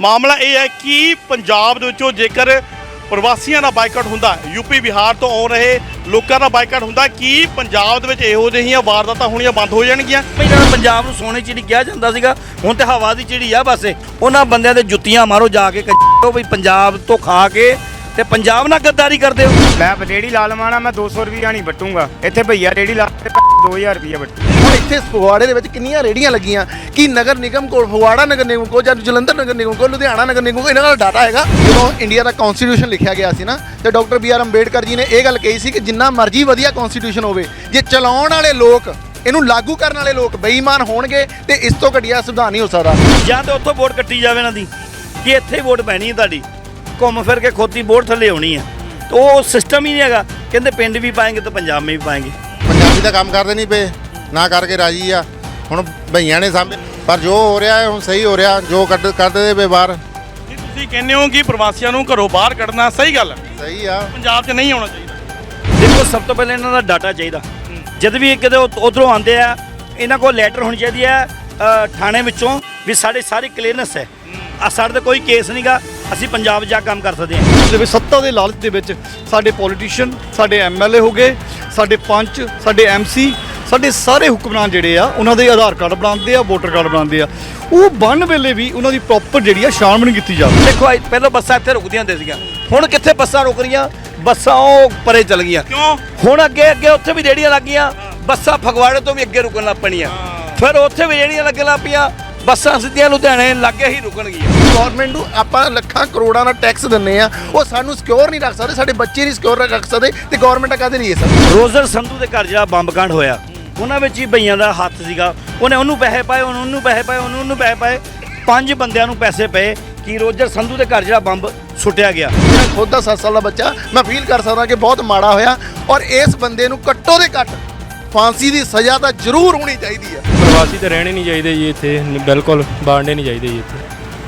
ਮਾਮਲਾ ਇਹ ਹੈ ਕਿ ਪੰਜਾਬ ਦੇ ਵਿੱਚੋਂ ਜੇਕਰ ਪ੍ਰਵਾਸੀਆਂ ਦਾ ਬਾਈਕਾਟ ਹੁੰਦਾ ਯੂਪੀ ਬਿਹਾਰ ਤੋਂ ਆਉਣ ਰਹੇ ਲੋਕਾਂ ਦਾ ਬਾਈਕਾਟ ਹੁੰਦਾ ਕਿ ਪੰਜਾਬ ਦੇ ਵਿੱਚ ਇਹੋ ਜਿਹੀਆਂ ਵਾਰਦਾਤਾਂ ਹੋਣੀਆਂ ਬੰਦ ਹੋ ਜਾਣਗੀਆਂ। ਪਹਿਲਾਂ ਪੰਜਾਬ ਨੂੰ ਸੋਨੇ ਚਿੜੀ ਕਿਹਾ ਜਾਂਦਾ ਸੀਗਾ, ਹੁਣ ਤੇ ਹਵਾ ਦੀ ਚਿੜੀ ਆ ਬਸ ਉਹਨਾਂ ਬੰਦਿਆਂ ਦੇ ਜੁੱਤੀਆਂ ਮਾਰੋ ਜਾ ਕੇ ਕੱਢੋ ਵੀ ਪੰਜਾਬ ਤੋਂ ਖਾ ਕੇ ਤੇ ਪੰਜਾਬ ਨਾਲ ਗੱਦਾਰੀ ਕਰਦੇ ਹੋ? ਮੈਂ ਰੇੜੀ ਲਾ ਲਵਾਂ ਨਾ ਮੈਂ 200 ਰੁਪਿਆ ਨਹੀਂ ਵੱਟੂਗਾ। ਇੱਥੇ ਭਈਆ ਰੇੜੀ ਲਾ ਕੇ 2000 ਰੁਪਿਆ ਵੱਟੂ। ਹੁਣ ਇੱਥੇ ਫਗਵਾੜੇ ਦੇ ਵਿੱਚ ਕਿੰਨੀਆਂ ਰੇੜੀਆਂ ਲੱਗੀਆਂ? ਕਿ ਨਗਰ ਨਿਗਮ ਕੋਲ ਫਗਵਾੜਾ ਨਗਰ ਨਿਗਮ ਕੋਲ ਜਾਂ ਜਲੰਧਰ ਨਗਰ ਨਿਗਮ ਕੋਲ ਲੁਧਿਆਣਾ ਨਗਰ ਨਿਗਮ ਕੋਲ ਇਹਨਾਂ ਦਾ ਡਾਟਾ ਹੈਗਾ? ਜਦੋਂ ਇੰਡੀਆ ਦਾ ਕਨਸਟੀਟਿਊਸ਼ਨ ਲਿਖਿਆ ਗਿਆ ਸੀ ਨਾ ਤੇ doctor B R Ambedkar ji ਨੇ ਇਹ ਗੱਲ ਕਹੀ ਸੀ ਕਿ ਜਿੰਨਾ ਮਰਜ਼ੀ ਵਧੀਆ ਕਨਸਟੀਟਿਊਸ਼ਨ ਹੋਵੇ ਜੇ ਚਲਾਉਣ ਵਾਲੇ ਲੋਕ ਇਹਨੂੰ ਲਾਗੂ ਕਰਨ ਵਾਲੇ ਲੋਕ ਬੇਈਮਾਨ ਹੋਣਗੇ ਤੇ ਇਸ ਤੋਂ ਘਟੀਆ ਸੰਵਿਧਾਨ ਨਹੀਂ ਹੋ ਸਕਦਾ। ਜਾਂ ਤੇ ਉੱਥੋਂ ਵੋਟ ਕੱਟੀ ਜਾਵੇ ਇਹਨਾਂ ਦੀ ਕਿ ਇੱਥੇ ਹੀ ਵੋਟ ਪੈਣੀ ਹੈ ਤੁਹਾਡੀ। ਘੁੰਮ ਫਿਰ ਕੇ ਖੋਤੀ ਵੋਟ ਥੱਲੇ ਆਉਣੀ ਹੈ ਤੇ ਉਹ ਸਿਸਟਮ ਹੀ ਨਹੀਂ ਹੈਗਾ। ਕਹਿੰਦੇ ਪਿੰਡ ਵੀ ਪਾਏਂਗੇ ਤੇ ਪੰਜਾਬ ਮੇਂ ਵੀ ਪਾਏਂਗੇ। ਪੰਜਾਬੀ ਦਾ ਕੰਮ ਕਰਦੇ ਨਹੀਂ ਪਏ। ਨਾ ਕਰਕੇ ਰਾਜੀ ਆ। ਹੁਣ ਭਈਆਂ ਨੇ ਸਾਹਮਣੇ ਪਰ ਜੋ ਹੋ ਰਿਹਾ ਹੈ ਹੁਣ ਸਹੀ ਹੋ ਰਿਹਾ। ਜੋ ਕੱਢ ਕਰਦੇ ਪਏ ਬਾਹਰ। ਕੀ ਤੁਸੀਂ ਕਹਿੰਦੇ ਹੋ ਕਿ ਪ੍ਰਵਾਸੀਆਂ ਨੂੰ ਘਰੋਂ ਬਾਹਰ ਕੱਢਣਾ ਸਹੀ ਗੱਲ ਹੈ ਸਹੀ ਆ। ਪੰਜਾਬ 'ਚ ਨਹੀਂ ਆਉਣਾ ਚਾਹੀਦਾ। ਦੇਖੋ ਸਭ ਤੋਂ ਪਹਿਲਾਂ ਇਹਨਾਂ ਦਾ ਡਾਟਾ ਚਾਹੀਦਾ। ਜਦ ਵੀ ਕਿਤੇ ਉਧਰੋਂ ਆਉਂਦੇ ਆ ਇਹਨਾਂ ਕੋਲ ਲੈਟਰ ਹੋਣੀ ਚਾਹੀਦੀ ਹੈ ਥਾਣੇ ਵਿੱਚੋਂ ਵੀ ਸਾਡੇ ਸਾਰੀ ਕਲੀਅਰਨੈਸ ਹੈ। ਆ ਸਾਡੇ ਤੇ ਕੋਈ ਕੇਸ ਨਹੀਂਗਾ ਅਸੀਂ ਪੰਜਾਬ ਜਾ ਕੰਮ ਕਰ ਸਕਦੇ ਹਾਂ। ਦੇ ਵਿੱਚ ਸੱਤਾ ਦੇ ਲਾਲਚ ਦੇ ਵਿੱਚ ਸਾਡੇ ਪੋਲੀਟੀਸ਼ੀਅਨ ਸਾਡੇ ਐਮਐਲਏ ਹੋ ਗਏ ਸਾਡੇ ਪੰਚ ਸਾਡੇ ਐਮਸੀ ਸਾਡੇ ਸਾਰੇ ਹੁਕਮਰਾਨ ਜਿਹੜੇ ਆ ਉਹਨਾਂ ਦੇ ਆਧਾਰ ਕਾਰਡ ਬਣਾਉਂਦੇ ਆ ਵੋਟਰ ਕਾਰਡ ਬਣਾਉਂਦੇ ਆ। ਉਹ ਬਣ ਵੇਲੇ ਵੀ ਉਹਨਾਂ ਦੀ ਪ੍ਰੋਪਰ ਜਿਹੜੀ ਆ ਛਾਣਬੀਣ ਕੀਤੀ ਜਾਵੇ ਦੇਖੋ ਅੱਜ ਪਹਿਲਾਂ ਬੱਸਾਂ ਇੱਥੇ ਰੁਕਦੀਆਂ ਹੁੰਦੀਆਂ ਸੀਗੀਆਂ। ਹੁਣ ਕਿੱਥੇ ਬੱਸਾਂ ਰੁਕ ਰਹੀਆਂ? ਬੱਸਾਂ ਉਹ ਪਰੇ ਚਲ ਗਈਆਂ। ਕਿਉਂ? ਹੁਣ ਅੱਗੇ ਅੱਗੇ ਉੱਥੇ ਵੀ ਰੇੜੀਆਂ ਲੱਗੀਆਂ ਬੱਸਾਂ ਫਗਵਾੜੇ ਤੋਂ ਵੀ ਅੱਗੇ ਰੁਕਣ ਲੱਗ ਪਣੀਆਂ ਫਿਰ ਉੱਥੇ ਵੀ ਰੇੜੀਆਂ ਲੱਗਣ ਲੱਗ ਪਈਆਂ। ਬੱਸਾਂ ਸਿੱਧੀਆਂ ਲੁਧਿਆਣੇ ਲਾਗੇ ਹੀ ਰੁਕਣਗੀਆਂ। ਗਵਰਨਮੈਂਟ ਨੂੰ ਆਪਾਂ ਲੱਖਾਂ ਕਰੋੜਾਂ ਦਾ ਟੈਕਸ ਦਿੰਨੇ ਆ ਉਹ ਸਾਨੂੰ ਸਿਕਿਉਰ ਨਹੀਂ ਰੱਖ ਸਕਦੇ ਸਾਡੇ ਬੱਚੇ ਨਹੀਂ ਸਿਕਿਉਰ ਰੱਖ ਸਕਦੇ ਤੇ ਗਵਰਨਮੈਂਟ ਕਾਹਦੇ ਲਈ ਇਹ ਸਭ ਰੋਜ਼ਰ ਸੰਧੂ ਦੇ ਘਰ ਜਿਹੜਾ ਬੰਬ ਕਾਂਡ ਹੋਇਆ ਉਹਨਾਂ ਵਿੱਚ ਹੀ ਬਈਆਂ ਦਾ ਹੱਥ ਸੀਗਾ। ਉਹਨੇ ਉਹਨੂੰ ਪੈਸੇ ਪਾਏ ਉਹਨੂੰ ਉਹਨੂੰ ਪੈਸੇ ਪਾਏ ਉਹਨੂੰ ਉਹਨੂੰ ਪੈਸੇ ਪਾਏ। ਪੰਜ ਬੰਦਿਆਂ ਨੂੰ ਪੈਸੇ ਪਏ ਕਿ ਰੋਜ਼ਰ ਸੰਧੂ ਦੇ ਘਰ ਜਿਹੜਾ ਬੰਬ ਸੁੱਟਿਆ ਗਿਆ। ਖੁਦ ਦਾ 7 ਸਾਲ ਦਾ ਬੱਚਾ ਮੈਂ ਫੀਲ ਕਰ ਸਕਦਾ ਕਿ ਬਹੁਤ ਮਾੜਾ ਹੋਇਆ। ਔਰ ਇਸ ਬੰਦੇ ਨੂੰ ਘੱਟੋ ਦੇ ਘੱਟ ਫਾਂਸੀ ਦੀ ਸਜ਼ਾ ਤਾਂ ਜ਼ਰੂਰ ਹੋਣੀ ਚਾਹੀਦੀ ਹੈ। ਪ੍ਰਵਾਸੀ ਤਾਂ ਰਹਿਣੇ ਨਹੀਂ ਚਾਹੀਦੇ ਜੀ ਇੱਥੇ ਬਿਲਕੁਲ ਬਾੜਨੇ ਨਹੀਂ ਚਾਹੀਦੇ ਜੀ ਇੱਥੇ।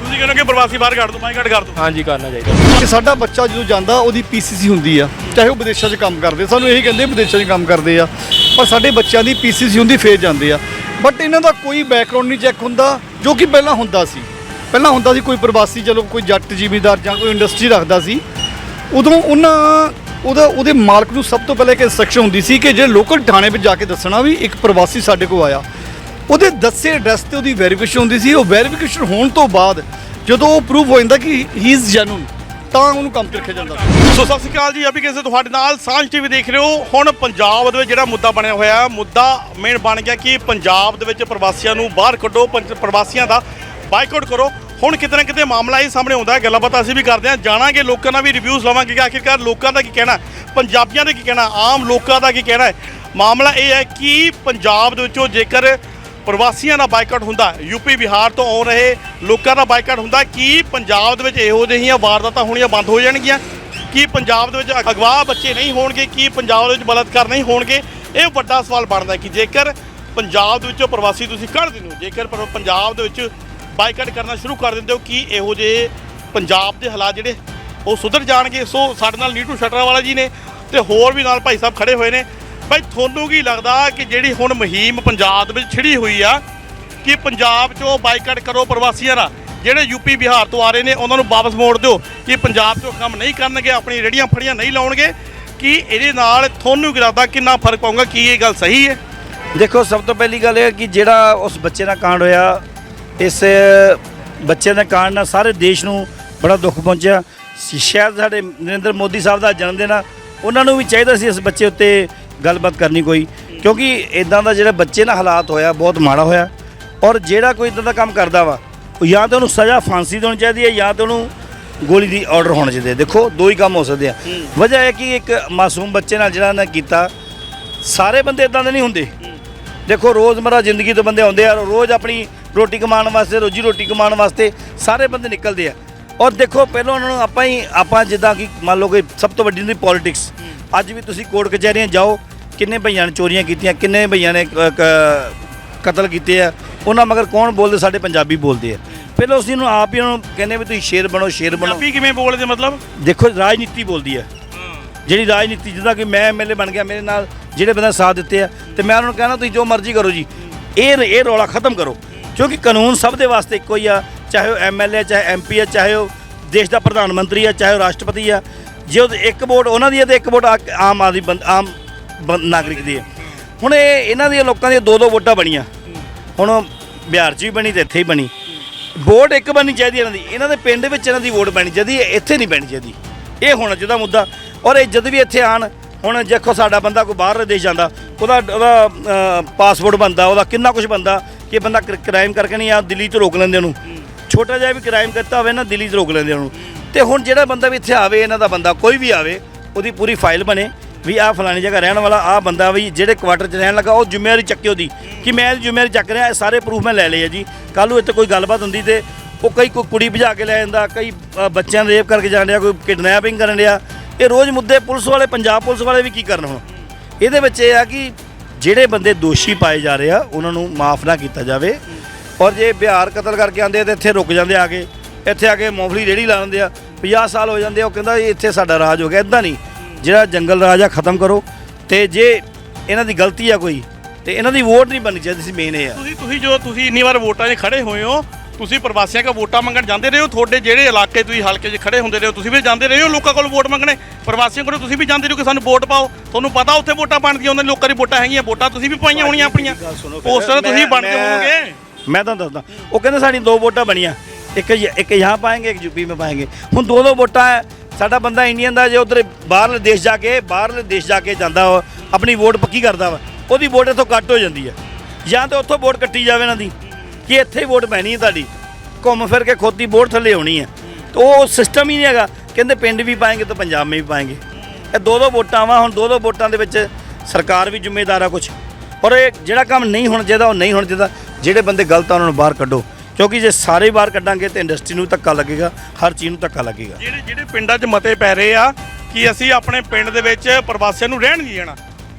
ਤੁਸੀਂ ਕਹਿੰਦੇ ਹੋ ਕਿ ਪ੍ਰਵਾਸੀ ਬਾਹਰ ਕੱਢ ਦੋ ਬਾਈਕਾਟ ਕਰ ਦੋ। ਹਾਂਜੀ ਕਰਨਾ ਚਾਹੀਦਾ। ਕਿ ਸਾਡਾ ਬੱਚਾ ਜਦੋਂ ਜਾਂਦਾ ਉਹਦੀ ਪੀਸੀਸੀ ਹੁੰਦੀ ਆ। ਚਾਹੇ ਉਹ ਵਿਦੇਸ਼ਾਂ 'ਚ ਕੰਮ ਕਰਦੇ ਸਾਨੂੰ ਇਹੀ ਕਹਿੰਦੇ ਵਿਦੇਸ਼ਾਂ 'ਚ ਕੰਮ ਕਰਦੇ ਆ। ਪਰ ਸਾਡੇ ਬੱਚਿਆਂ ਦੀ ਪੀਸੀਸੀ ਹੁੰਦੀ ਫੇਰ ਜਾਂਦੇ ਆ। ਬਟ ਇਹਨਾਂ ਦਾ ਕੋਈ ਬੈਕਗ੍ਰਾਉਂਡ ਨਹੀਂ ਚੈੱਕ ਹੁੰਦਾ ਜੋ ਕਿ ਪਹਿਲਾਂ ਹੁੰਦਾ ਸੀ। ਪਹਿਲਾਂ ਹੁੰਦਾ ਸੀ ਕੋਈ ਪ੍ਰਵਾਸੀ ਚਲੋ ਕੋਈ ਜੱਟ ਜ਼ਿਮੀਂਦਾਰ ਜਾਂ ਕੋਈ ਇੰਡਸਟਰੀ ਰੱਖਦਾ ਸੀ। ਉਦੋਂ ਉਹਨਾਂ ਉਹਦਾ ਉਹਦੇ ਮਾਲਕ ਨੂੰ ਸਭ ਤੋਂ ਪਹਿਲਾਂ ਇੱਕ ਇੰਸਟਰਕਸ਼ਨ ਹੁੰਦੀ ਸੀ ਕਿ ਜਿਹੜੇ ਲੋਕਲ ਥਾਣੇ ਵਿੱਚ ਜਾ ਕੇ ਦੱਸਣਾ ਵੀ ਇੱਕ ਪ੍ਰਵਾਸੀ ਸਾਡੇ ਕੋਲ ਆਇਆ। ਉਹਦੇ ਦੱਸੇ ਐਡਰੈਸ ਤੇ ਉਹਦੀ ਵੈਰੀਫਿਕੇਸ਼ਨ ਹੁੰਦੀ ਸੀ। ਉਹ ਵੈਰੀਫਿਕੇਸ਼ਨ ਹੋਣ ਤੋਂ ਬਾਅਦ ਜਦੋਂ ਉਹ ਪ੍ਰੂਵ ਹੋ ਜਾਂਦਾ ਕਿ ਹੀ ਇਜ਼ ਜੈਨੂਨ ਤਾਂ ਉਹਨੂੰ ਕੰਮ ਤੇ ਰੱਖਿਆ ਜਾਂਦਾ ਸੋ। ਸਤਿ ਸ਼੍ਰੀ ਅਕਾਲ ਜੀ। ਅਭੀ ਕਿਸੇ ਤੁਹਾਡੇ ਨਾਲ ਸਾਂਝ ਟੀਵੀ ਦੇਖ ਰਹੇ ਹੋ। ਹੁਣ ਪੰਜਾਬ ਦੇ ਵਿੱਚ ਜਿਹੜਾ ਮੁੱਦਾ ਬਣਿਆ ਹੋਇਆ, ਮੁੱਦਾ ਮੇਨ ਬਣ ਗਿਆ ਕਿ ਪੰਜਾਬ ਦੇ ਵਿੱਚ ਪ੍ਰਵਾਸੀਆਂ ਨੂੰ ਬਾਹਰ ਕੱਢੋ ਪੰਜ- ਪ੍ਰਵਾਸੀਆਂ ਦਾ ਬਾਈਕਾਟ ਕਰੋ। ਹੁਣ ਕਿਤੇ ਨਾ ਕਿਤੇ ਮਾਮਲਾ ਇਹ ਸਾਹਮਣੇ ਆਉਂਦਾ ਹੈ, ਗੱਲਾਂ ਬਾਤਾਂ ਅਸੀਂ ਵੀ ਕਰਦੇ ਹਾਂ। ਜਾਣਾਂਗੇ, ਲੋਕਾਂ ਦਾ ਵੀ ਰਿਵਿਊਜ਼ ਲਵਾਂਗੇ ਕਿ ਆਖਿਰਕਾਰ ਲੋਕਾਂ ਦਾ ਕੀ ਕਹਿਣਾ ਪੰਜਾਬੀਆਂ ਦਾ ਕੀ ਕਹਿਣਾ ਆਮ ਲੋਕਾਂ ਦਾ ਕੀ ਕਹਿਣਾ ਹੈ। ਮਾਮਲਾ ਇਹ ਹੈ ਕਿ ਪੰਜਾਬ ਦੇ ਵਿੱਚੋਂ ਜੇਕਰ ਪ੍ਰਵਾਸੀਆਂ ਦਾ ਬਾਈਕਾਟ ਹੁੰਦਾ ਯੂਪੀ ਬਿਹਾਰ ਤੋਂ ਆਉਣ ਰਹੇ ਲੋਕਾਂ ਦਾ ਬਾਈਕਾਟ ਹੁੰਦਾ ਕੀ ਪੰਜਾਬ ਦੇ ਵਿੱਚ ਇਹੋ ਜਿਹੀਆਂ ਵਾਰਦਾਤਾਂ ਹੋਣੀਆਂ ਬੰਦ ਹੋ ਜਾਣਗੀਆਂ? ਕੀ ਪੰਜਾਬ ਦੇ ਵਿੱਚ ਅਗਵਾ ਬੱਚੇ ਨਹੀਂ ਹੋਣਗੇ? ਕੀ ਪੰਜਾਬ ਦੇ ਵਿੱਚ ਬਲਾਤਕਾਰ ਨਹੀਂ ਹੋਣਗੇ? ਇਹ ਵੱਡਾ ਸਵਾਲ ਬਣਦਾ ਕਿ ਜੇਕਰ ਪੰਜਾਬ ਦੇ ਵਿੱਚੋਂ ਪ੍ਰਵਾਸੀ ਤੁਸੀਂ ਕੱਢ ਦਿੰਦੇ ਹੋ, ਜੇਕਰ ਪਰ- ਪੰਜਾਬ ਦੇ ਵਿੱਚ ਬਾਈਕਾਟ ਕਰਨਾ ਸ਼ੁਰੂ ਕਰ ਦਿੰਦੇ ਹੋ ਕਿ ਇਹੋ ਜਿਹੇ ਪੰਜਾਬ ਦੇ ਹਾਲਾਤ ਜਿਹੜੇ ਉਹ ਸੁਧਰ ਜਾਣਗੇ। ਸੋ ਸਾਡੇ ਨਾਲ ਨੀਟੂ ਸ਼ਟਰਾ ਵਾਲਾ ਜੀ ਨੇ ਤੇ ਹੋਰ ਵੀ ਨਾਲ ਭਾਈ ਸਾਹਿਬ ਖੜੇ ਹੋਏ ਨੇ। ਭਾਈ, ਤੁਹਾਨੂੰ ਕੀ ਲੱਗਦਾ ਕਿ ਜਿਹੜੀ ਹੁਣ ਮੁਹਿੰਮ ਪੰਜਾਬ ਦੇ ਵਿੱਚ ਛਿੜੀ ਹੋਈ ਆ, ਕਿ ਪੰਜਾਬ 'ਚੋਂ ਬਾਈਕਾਟ ਕਰੋ ਪ੍ਰਵਾਸੀਆਂ ਦਾ ਜਿਹੜੇ ਯੂਪੀ ਬਿਹਾਰ ਤੋਂ ਆ ਰਹੇ ਨੇ, ਉਹਨਾਂ ਨੂੰ ਵਾਪਸ ਮੋੜ ਦਿਓ। ਕਿ ਪੰਜਾਬ 'ਚੋਂ ਕੰਮ ਨਹੀਂ ਕਰਨਗੇ, ਆਪਣੀ ਰੇੜੀਆਂ ਫੜੀਆਂ ਨਹੀਂ ਲਾਉਣਗੇ। ਕਿ ਇਹਦੇ ਨਾਲ ਤੁਹਾਨੂੰ ਕੀ ਲੱਗਦਾ ਕਿੰਨਾ ਫ਼ਰਕ ਪਾਊਗਾ, ਕੀ ਇਹ ਗੱਲ ਸਹੀ ਹੈ? ਦੇਖੋ, ਸਭ ਤੋਂ ਪਹਿਲੀ ਗੱਲ ਇਹ ਹੈ ਕਿ ਜਿਹੜਾ ਉਸ ਬੱਚੇ ਦਾ ਕਾਂਡ ਹੋਇਆ ਇਸ ਬੱਚੇ ਦਾ ਕਾਂਡ ਨਾਲ ਸਾਰੇ ਦੇਸ਼ ਨੂੰ ਬੜਾ ਦੁੱਖ ਪਹੁੰਚਿਆ। ਸ਼ਾਇਦ ਸਾਡੇ ਨਰਿੰਦਰ ਮੋਦੀ ਸਾਹਿਬ ਦਾ ਜਨਮ ਦਿਨ ਆ ਉਹਨਾਂ ਨੂੰ ਵੀ ਚਾਹੀਦਾ ਸੀ ਇਸ ਬੱਚੇ ਉੱਤੇ ਗੱਲਬਾਤ ਕਰਨੀ ਕੋਈ। ਕਿਉਂਕਿ ਇਦਾਂ ਦਾ ਜਿਹੜਾ ਬੱਚੇ ਨਾਲ ਹਾਲਾਤ ਹੋਇਆ ਬਹੁਤ ਮਾੜਾ ਹੋਇਆ। ਔਰ ਜਿਹੜਾ ਕੋਈ ਇਦਾਂ ਦਾ ਕੰਮ ਕਰਦਾ ਵਾ ਉਹ ਜਾਂ ਤਾਂ ਉਹਨੂੰ ਸਜ਼ਾ ਫਾਂਸੀ ਦੇਣੀ ਚਾਹੀਦੀ ਹੈ ਜਾਂ ਤਾਂ ਉਹਨੂੰ ਗੋਲੀ ਦੀ ਆਰਡਰ ਹੋਣਾ ਚਾਹੀਦਾ। ਦੇਖੋ ਦੋ ਹੀ ਕੰਮ ਹੋ ਸਕਦੇ ਆ। ਵਜ੍ਹਾ ਹੈ ਕਿ ਇੱਕ ਮਾਸੂਮ ਬੱਚੇ ਨਾਲ ਜਿਹੜਾ ਨਾ ਕੀਤਾ ਸਾਰੇ ਬੰਦੇ ਇਦਾਂ ਦੇ ਨਹੀਂ ਹੁੰਦੇ। ਦੇਖੋ ਰੋਜ਼ਮਰਾ ਜ਼ਿੰਦਗੀ ਤੋਂ ਬੰਦੇ ਆਉਂਦੇ ਆ ਰੋਜ਼ ਆਪਣੀ ਰੋਟੀ ਕਮਾਉਣ ਵਾਸਤੇ ਰੋਜੀ ਰੋਟੀ ਕਮਾਉਣ ਵਾਸਤੇ ਸਾਰੇ ਬੰਦੇ ਨਿਕਲਦੇ ਆ। ਔਰ ਦੇਖੋ ਪਹਿਲਾਂ ਉਹਨਾਂ ਨੂੰ ਆਪਾਂ ਹੀ ਆਪਾਂ ਜਿੱਦਾਂ ਕਿ ਮੰਨ ਲਓ ਕਿ ਸਭ ਤੋਂ ਵੱਡੀ ਹੁੰਦੀ ਪੋਲਿਟਿਕਸ ਅੱਜ ਵੀ ਤੁਸੀਂ ਕੋਰਟ ਕਚਹਿਰੀਆਂ ਜਾਓ ਕਿੰਨੇ ਭਈਆਂ ਨੇ ਚੋਰੀਆਂ ਕੀਤੀਆਂ ਕਿੰਨੇ ਭਈਆਂ ਨੇ ਕਤਲ ਕੀਤੇ ਆ ਉਹਨਾਂ ਮਗਰ ਕੌਣ ਬੋਲਦੇ ਸਾਡੇ ਪੰਜਾਬੀ ਬੋਲਦੇ ਆ। ਪਹਿਲਾਂ ਅਸੀਂ ਨੂੰ ਆਪ ਹੀ ਉਹਨਾਂ ਨੂੰ ਕਹਿੰਦੇ ਵੀ ਤੁਸੀਂ ਸ਼ੇਰ ਬਣੋ ਸ਼ੇਰ ਬਣੋ। ਪੰਜਾਬੀ ਕਿਵੇਂ ਬੋਲਦੇ ਮਤਲਬ? ਦੇਖੋ ਰਾਜਨੀਤੀ ਬੋਲਦੀ ਹੈ ਜਿਹੜੀ ਰਾਜਨੀਤੀ ਜਿੱਦਾਂ ਕਿ ਮੈਂ ਐਮਐਲਏ ਬਣ ਗਿਆ ਮੇਰੇ ਨਾਲ ਜਿਹੜੇ ਬੰਦੇ ਸਾਥ ਦਿੱਤੇ ਆ ਤੇ ਮੈਂ ਉਹਨਾਂ ਨੂੰ ਕਹਿਣਾ ਤੁਸੀਂ ਜੋ ਮਰਜ਼ੀ ਕਰੋ ਜੀ। ਇਹ ਇਹ ਰੌਲਾ ਖਤਮ ਕਰੋ। ਕਿਉਂਕਿ ਕਾਨੂੰਨ ਸਭ ਦੇ ਵਾਸਤੇ ਇੱਕੋ ਹੀ ਆ, ਚਾਹੇ ਉਹ ਐਮਐਲਏ ਚਾਹੇ ਐਮਪੀ ਹੈ ਚਾਹੇ ਉਹ ਦੇਸ਼ ਦਾ ਪ੍ਰਧਾਨ ਮੰਤਰੀ ਆ, ਚਾਹੇ ਉਹ ਰਾਸ਼ਟਰਪਤੀ ਆ, ਜੇ ਉਹ ਇੱਕ ਵੋਟ, ਉਹਨਾਂ ਦੀ ਹੈ ਤੇ ਇੱਕ ਵੋਟ ਆ- ਆਮ ਆਦਮੀ ਬੰਦ ਆਮ ਬੰ- ਨਾਗਰਿਕ ਦੀ ਹੈ ਹੁਣ ਇਹ ਇਹਨਾਂ ਦੀਆਂ ਲੋਕਾਂ ਦੀਆਂ ਦੋ ਦੋ ਵੋਟਾਂ ਬਣੀਆਂ। ਹੁਣ ਬਿਹਾਰ 'ਚ ਵੀ ਬਣੀ ਤੇ ਇੱਥੇ ਹੀ ਬਣੀ। ਵੋਟ ਇੱਕ ਬਣਨੀ ਚਾਹੀਦੀ ਇਹਨਾਂ ਦੀ। ਇਹਨਾਂ ਦੇ ਪਿੰਡ ਵਿੱਚ ਇਹਨਾਂ ਦੀ ਵੋਟ ਬਣਨੀ ਚਾਹੀਦੀ ਹੈ ਇੱਥੇ ਨਹੀਂ ਪੈਣੀ ਚਾਹੀਦੀ। ਇਹ ਹੋਣਾ ਚਾਹੀਦਾ ਮੁੱਦਾ। ਔਰ ਇਹ ਜਦ ਵੀ ਇੱਥੇ ਆਣ ਹੁਣ ਦੇਖੋ ਸਾਡਾ ਬੰਦਾ ਕੋਈ ਬਾਹਰਲੇ ਦੇਸ਼ ਜਾਂਦਾ, ਉਹਦਾ ਉਹਦਾ ਪਾਸਪੋਰਟ ਬੰਦਾ ਉਹਦਾ ਕਿੰਨਾ ਕੁਝ ਬੰਦਾ ਕਿ ਇਹ ਬੰਦਾ ਕ੍ਰਾਈਮ ਕਰਕੇ ਨਹੀਂ ਆ, ਦਿੱਲੀ 'ਚ ਰੋਕ ਲੈਂਦੇ ਉਹਨੂੰ। ਛੋਟਾ ਜਿਹਾ ਵੀ ਕ੍ਰਾਈਮ ਕਰਤਾ ਹੋਵੇ ਨਾ, ਦਿੱਲੀ 'ਚ ਰੋਕ ਲੈਂਦੇ ਉਹਨੂੰ। ਤੇ ਹੁਣ ਜਿਹੜਾ ਬੰਦਾ ਵੀ ਇੱਥੇ ਆਵੇ, ਇਹਨਾਂ ਦਾ ਬੰਦਾ, ਕੋਈ ਵੀ ਆਵੇ, ਉਹਦੀ ਪੂਰੀ ਫਾਈਲ ਬਣੇ, ਵੀ ਆਹ ਫਲਾਣੀ ਜਗ੍ਹਾ ਰਹਿਣ ਵਾਲਾ, ਆਹ ਬੰਦਾ ਵੀ ਜਿਹੜੇ ਕੁਆਟਰ 'ਚ ਰਹਿਣ ਲੱਗਾ, ਉਹ ਜ਼ਿੰਮੇਵਾਰੀ ਚੱਕੇ ਉਹਦੀ। ਕਿ ਮੈਂ ਇਹਦੀ ਜ਼ਿੰਮੇਵਾਰੀ ਚੱਕ ਰਿਹਾ, ਇਹ ਸਾਰੇ ਪ੍ਰੂਫ ਮੈਂ ਲੈ ਲਏ ਆ ਜੀ। ਕੱਲ ਨੂੰ ਇੱਥੇ ਕੋਈ ਗੱਲਬਾਤ ਹੁੰਦੀ ਤੇ ਉਹ ਕਈ ਕੋਈ ਕੁੜੀ ਭਜਾ ਕੇ ਲੈ ਜਾਂਦਾ, ਕਈ ਬੱਚਿਆਂ ਨੂੰ ਰੇਪ ਕਰਕੇ ਜਾਣ ਡਿਆ, ਕੋਈ ਕਿਡਨੈਪਿੰਗ ਕਰਨ ਡਿਆ। ਇਹ ਰੋਜ਼ ਮੁੱਦੇ ਪੁਲਿਸ ਵਾਲੇ, ਪੰਜਾਬ ਪੁਲਿਸ ਵਾਲੇ ਵੀ ਕੀ ਕਰਨ ਹੁਣ? ਇਹਦੇ ਵਿੱਚ ਇਹ ਆ ਕਿ ਜਿਹੜੇ ਬੰਦੇ ਦੋਸ਼ੀ ਪਾਏ ਜਾ ਰਹੇ ਆ, ਉਹਨਾਂ ਨੂੰ ਮਾਫ ਨਾ ਕੀਤਾ ਜਾਵੇ। ਔਰ ਜੇ ਬਿਹਾਰ ਕਤਲ ਕਰਕੇ ਆਉਂਦੇ ਆ, ਤੇ ਇੱਥੇ ਰੁਕ ਜਾਂਦੇ ਆ ਕੇ। ਇੱਥੇ ਆ ਕੇ ਮੌਫਲੀ ਰੇੜੀ ਲਾ ਲੈਂਦੇ ਆ। 50 ਸਾਲ ਹੋ ਜਾਂਦੇ ਆ, ਉਹ ਕਹਿੰਦਾ ਇੱਥੇ ਸਾਡਾ ਰਾਜ ਹੋ ਗਿਆ ਇਦਾਂ ਨਹੀਂ। ਜਿਹੜਾ ਜੰਗਲ ਰਾਜ ਆ, ਖਤਮ ਕਰੋ। ਤੇ ਜੇ ਇਹਨਾਂ ਦੀ ਗਲਤੀ ਆ ਕੋਈ, ਤੇ ਇਹਨਾਂ ਦੀ ਵੋਟ ਨਹੀਂ ਬਣਨੀ ਚਾਹੀਦੀ ਸੀ, ਮੇਨ ਇਹ ਆ। ਤੁਸੀਂ ਤੁਸੀਂ ਜੋ ਤੁਸੀਂ ਇੰਨੀ ਵਾਰ ਵੋਟਾਂ 'ਚ ਖੜੇ ਹੋਏ ਹੋ ਤੁਸੀਂ ਪ੍ਰਵਾਸੀਆਂ ਕੋ ਵੋਟਾਂ ਮੰਗਣ ਜਾਂਦੇ ਰਹੇ ਹੋ? ਤੁਹਾਡੇ ਜਿਹੜੇ ਇਲਾਕੇ ਤੁਸੀਂ ਹਲਕੇ 'ਚ ਖੜੇ ਹੁੰਦੇ ਰਹੇ ਹੋ ਤੁਸੀਂ ਵੀ ਜਾਂਦੇ ਰਹੇ ਹੋ ਲੋਕਾਂ ਕੋਲ ਵੋਟ ਮੰਗਣੇ? ਪ੍ਰਵਾਸੀਆਂ ਕੋਲ ਤੁਸੀਂ ਵੀ ਜਾਂਦੇ ਰਹੇ ਹੋ ਕਿ ਸਾਨੂੰ ਵੋਟ ਪਾਓ? ਤੁਹਾਨੂੰ ਪਤਾ ਉੱਥੇ ਵੋਟਾਂ ਬਣਦੀਆਂ ਉਹਨਾਂ ਲੋਕਾਂ ਦੀ ਵੋਟਾਂ ਹੈਗੀਆਂ ਵੋਟਾਂ ਤੁਸੀਂ ਵੀ ਪਾਈਆਂ ਹੋਣੀਆਂ ਆਪਣੀਆਂ। ਪੋਸਟਰ ਤੁਸੀਂ ਬਣਦੇ ਹੋਵੋਗੇ ਮੈਂ ਤੁਹਾਨੂੰ ਦੱਸਦਾ ਉਹ ਕਹਿੰਦੇ ਸਾਡੀ ਦੋ ਵੋਟਾਂ ਬਣੀਆਂ। ਇੱਕ ਇੱਕ ਯਹਾਂ ਪਾਏਗੇ ਇੱਕ ਯੂਪੀ ਮੇ ਪਾਏਗੇ। ਹੁਣ ਦੋ ਦੋ ਵੋਟਾਂ ਹੈ। ਸਾਡਾ ਬੰਦਾ ਇੰਡੀਅਨ ਦਾ ਜੇ ਉਧਰ ਬਾਹਰਲੇ ਦੇਸ਼ ਜਾ ਕੇ ਬਾਹਰਲੇ ਦੇਸ਼ ਜਾ ਕੇ ਜਾਂਦਾ ਆਪਣੀ ਵੋਟ ਪੱਕੀ ਕਰਦਾ ਵਾ ਉਹਦੀ ਵੋਟ ਇਥੋਂ ਕੱਟ ਹੋ ਜਾਂਦੀ ਹੈ। ਜਾਂ ਤੇ ਉੱਥੋਂ ਵੋਟ ਕੱਟੀ ਜਾਵੇ ਇਹਨਾਂ ਦੀ। ਕਿ ਇੱਥੇ ਹੀ ਵੋਟ ਪੈਣੀ ਹੈ ਤੁਹਾਡੀ। ਘੁੰਮ ਫਿਰ ਕੇ ਖੋਤੀ ਵੋਟ ਥੱਲੇ ਆਉਣੀ ਹੈ। ਤੇ ਉਹ ਸਿਸਟਮ ਹੀ ਨਹੀਂ ਹੈਗਾ। ਕਹਿੰਦੇ ਪਿੰਡ ਵੀ ਪਾਏਗੇ ਤਾਂ ਪੰਜਾਬ ਮੇ ਵੀ ਪਾਏਗੇ। ਇਹ ਦੋ ਦੋ ਵੋਟਾਂ ਵਾ, ਹੁਣ ਦੋ ਦੋ ਵੋਟਾਂ ਦੇ ਵਿੱਚ ਸਰਕਾਰ ਵੀ ਜ਼ਿੰਮੇਦਾਰ ਆ ਕੁਝ ਔਰ ਇਹ ਜਿਹੜਾ ਕੰਮ ਨਹੀਂ ਹੋਣਾ ਚਾਹੀਦਾ ਉਹ ਨਹੀਂ ਹੋਣਾ ਚਾਹੀਦਾ ਜਿਹੜੇ ਬੰਦੇ ਗਲਤ ਆ, ਉਹਨਾਂ ਨੂੰ ਬਾਹਰ ਕੱਢੋ। ਕਿਉਂਕਿ ਜੇ ਸਾਰੇ ਬਾਹਰ ਕੱਢਾਂਗੇ ਤੇ ਇੰਡਸਟਰੀ ਨੂੰ ਧੱਕਾ ਲੱਗੇਗਾ, ਹਰ ਚੀਜ਼ ਨੂੰ ਧੱਕਾ ਲੱਗੇਗਾ। ਜਿਹੜੇ ਜਿਹੜੇ ਪਿੰਡਾਂ 'ਚ ਮਤੇ ਪੈ ਰਹੇ ਆ ਕਿ ਅਸੀਂ ਆਪਣੇ ਪਿੰਡ ਦੇ ਵਿੱਚ ਪ੍ਰਵਾਸੀਆਂ ਨੂੰ ਰਹਿਣ ਨਹੀਂ ਦੇਣਾ।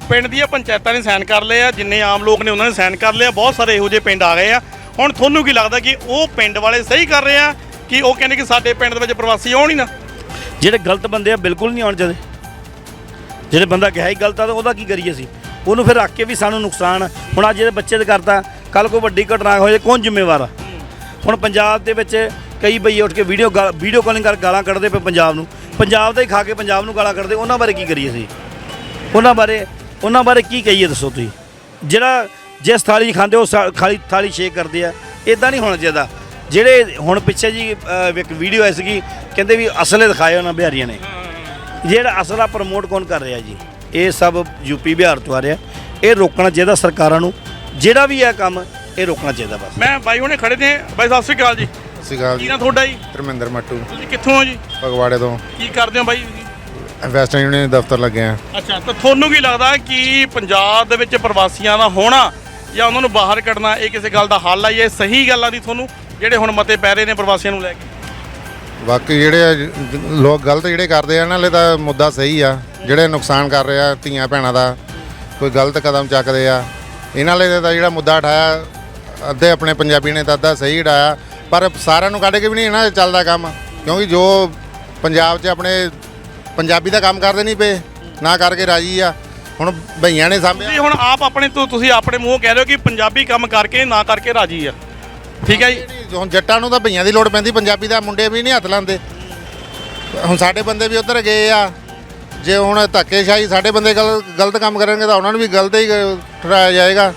ਪਿੰਡ ਦੀਆਂ ਪੰਚਾਇਤਾਂ ਨੇ ਸਾਈਨ ਕਰ ਲਏ ਆ, ਜਿੰਨੇ ਆਮ ਲੋਕ ਨੇ ਉਹਨਾਂ ਨੇ ਸਾਈਨ ਕਰ ਲਿਆ ਬਹੁਤ ਸਾਰੇ ਇਹੋ ਜਿਹੇ ਪਿੰਡ ਆ ਗਏ ਆ। ਹੁਣ ਤੁਹਾਨੂੰ ਕੀ ਲੱਗਦਾ ਕਿ ਉਹ ਪਿੰਡ ਵਾਲੇ ਸਹੀ ਕਰ ਰਹੇ ਆ ਕਿ ਉਹ ਕਹਿੰਦੇ ਕਿ ਸਾਡੇ ਪਿੰਡ ਦੇ ਵਿੱਚ ਪ੍ਰਵਾਸੀ ਆਉਣ ਹੀ ਨਾ? ਜਿਹੜੇ ਗਲਤ ਬੰਦੇ ਆ ਬਿਲਕੁਲ ਨਹੀਂ ਆਉਣ ਚਾਹੀਦੇ। ਜਿਹੜੇ ਬੰਦਾ ਗਿਆ ਹੀ ਗਲਤ ਆ ਤਾਂ ਉਹਦਾ ਕੀ ਕਰੀਏ ਅਸੀਂ? ਉਹਨੂੰ ਫਿਰ ਰੱਖ ਕੇ ਵੀ ਸਾਨੂੰ ਨੁਕਸਾਨ ਹੁਣ ਅੱਜ ਜਿਹੜੇ ਬੱਚੇ ਦੇ ਕਰਤਾ ਕੱਲ ਕੋਈ ਵੱਡੀ ਘਟਨਾ ਹੋ ਜਾਏ ਕੌਣ ਜ਼ਿੰਮੇਵਾਰ ਆ? ਹੁਣ ਪੰਜਾਬ ਦੇ ਵਿੱਚ ਕਈ ਬਈ ਉੱਠ ਕੇ ਵੀਡੀਓ ਵੀਡੀਓ ਕਾਲਿੰਗ ਕਰ ਗਾਲਾਂ ਕੱਢਦੇ ਪਏ ਪੰਜਾਬ ਨੂੰ। ਪੰਜਾਬ ਦਾ ਹੀ ਖਾ ਕੇ ਪੰਜਾਬ ਨੂੰ ਗਾਲਾਂ ਕੱਢਦੇ, ਉਹਨਾਂ ਬਾਰੇ ਕੀ ਕਰੀਏ ਅਸੀਂ? ਉਹਨਾਂ ਬਾਰੇ ਉਹਨਾਂ ਬਾਰੇ ਕੀ ਕਹੀਏ ਦੱਸੋ ਤੁਸੀਂ? ਜਿਹੜਾ ਜਿਸ ਥਾਲੀ 'ਚ ਖਾਂਦੇ ਉਹ ਸਾ- ਖਾਲੀ ਥਾਲੀ ਸ਼ੇਕ ਕਰਦੇ ਆ ਇਦਾਂ ਨਹੀਂ ਹੋਣਾ ਚਾਹੀਦਾ। ਜਿਹੜੇ ਹੁਣ ਪਿੱਛੇ ਜੀ ਅਹ, ਇੱਕ ਵੀਡੀਓ ਆਈ ਸੀਗੀ ਕਹਿੰਦੇ ਵੀ ਅਸਲੇ ਦਿਖਾਏ ਉਹਨਾਂ ਬਿਹਾਰੀਆਂ ਨੇ। ਜਿਹੜਾ ਅਸਲਾ ਪ੍ਰਮੋਟ ਕੌਣ ਕਰ ਰਿਹਾ ਜੀ? ਇਹ ਸਭ ਯੂਪੀ ਬਿਹਾਰ ਤੋਂ ਆ ਰਿਹਾ। ਇਹ ਰੋਕਣਾ ਚਾਹੀਦਾ ਸਰਕਾਰਾਂ ਨੂੰ। ਜਿਹੜਾ ਵੀ ਇਹ ਕੰਮ ਇਹ ਰੋਕਣਾ ਚਾਹੀਦਾ ਬਸ। ਮੈਂ ਬਾਈ ਹੁਣੇ ਖੜੇ ਨੇ। ਬਾਈ ਸਤਿ ਸ਼੍ਰੀ ਅਕਾਲ ਜੀ। ਸਿਗਾ ਕੀ ਨਾਂ ਤੁਹਾਡਾ ਜੀ? ਧਰਮਿੰਦਰ ਮੱਟੂ। ਤੁਸੀਂ ਕਿੱਥੋਂ ਹੋ ਜੀ? ਫਗਵਾੜੇ ਤੋਂ। ਕੀ ਕਰਦੇ ਹੋ ਬਾਈ ਵੈਸਟਰਨ ਯੂਨੀਅਨ ਦਫ਼ਤਰ ਲੱਗੇ ਆ। ਅੱਛਾ ਤਾਂ ਤੁਹਾਨੂੰ ਕੀ ਲੱਗਦਾ ਕਿ ਪੰਜਾਬ ਦੇ ਵਿੱਚ ਪ੍ਰਵਾਸੀਆਂ ਦਾ ਹੋਣਾ ਜਾਂ ਉਹਨਾਂ ਨੂੰ ਬਾਹਰ ਕੱਢਣਾ, ਇਹ ਕਿਸੇ ਗੱਲ ਦਾ ਹੱਲ ਆ ਇਹ ਸਹੀ ਗੱਲ ਆ ਦੀ ਤੁਹਾਨੂੰ ਜਿਹੜੇ ਹੁਣ ਮਤੇ ਪੈ ਰਹੇ ਨੇ ਪ੍ਰਵਾਸੀਆਂ ਨੂੰ ਲੈ ਕੇ? ਬਾਕੀ ਜਿਹੜੇ ਆ ਜ- ਲੋਕ ਗਲਤ ਜਿਹੜੇ ਕਰਦੇ ਆ ਨਾਲੇ ਤਾਂ ਮੁੱਦਾ ਸਹੀ ਆ। ਜਿਹੜੇ ਨੁਕਸਾਨ ਕਰ ਰਹੇ ਆ ਧੀਆਂ ਭੈਣਾਂ ਦਾ, ਕੋਈ ਗਲਤ ਕਦਮ ਚੱਕਦੇ ਆ। ਇਹਨਾਂ ਲਈ ਤਾਂ ਜਿਹੜਾ ਮੁੱਦਾ ਉਠਾਇਆ, ਅੱਧੇ ਆਪਣੇ ਪੰਜਾਬੀ ਨੇ ਤਾਂ ਅੱਧਾ ਸਹੀ ਉਠਾਇਆ। ਪਰ ਸਾਰਿਆਂ ਨੂੰ ਕੱਢ ਕੇ ਵੀ ਨਹੀਂ ਇਹਨਾਂ 'ਚ ਚੱਲਦਾ ਕੰਮ, ਕਿਉਂਕਿ ਜੋ ਪੰਜਾਬ 'ਚ ਆਪਣੇ ਪੰਜਾਬੀ ਦਾ ਕੰਮ ਕਰਦੇ ਨਹੀਂ ਪਏ, ਨਾ ਕਰਕੇ ਰਾਜੀ ਆ। ਹੁਣ ਭਈਆਂ ਨੇ ਸਾਂਭਿਆ। ਤੁਸੀਂ ਹੁਣ ਆਪ ਆਪਣੇ ਤੋਂ ਤੁਸੀਂ ਆਪਣੇ ਮੂੰਹ ਕਹਿ ਰਹੇ ਹੋ ਕਿ ਪੰਜਾਬੀ ਕੰਮ ਕਰਕੇ ਨਾ ਕਰਕੇ ਰਾਜੀ ਆ। ਠੀਕ ਹੈ ਜੀ? ਹੁਣ ਜੱਟਾਂ ਨੂੰ ਤਾਂ ਭਈਆਂ ਦੀ ਲੋੜ ਪੈਂਦੀ ਪੰਜਾਬੀ ਦਾ ਮੁੰਡੇ ਵੀ ਨਹੀਂ ਹੱਥ ਲਾਉਂਦੇ। ਹੁਣ ਸਾਡੇ ਬੰਦੇ ਵੀ ਉੱਧਰ ਗਏ ਆ। ਜੇ ਹੁਣ ਧੱਕੇਸ਼ਾਹੀ ਸਾਡੇ ਬੰਦੇ ਗਲ- ਗਲਤ ਕੰਮ ਕਰਨਗੇ ਤਾਂ ਉਹਨਾਂ ਨੂੰ ਵੀ ਗਲਤ ਹੀ ਠਹਿਰਾਇਆ ਜਾਏਗਾ।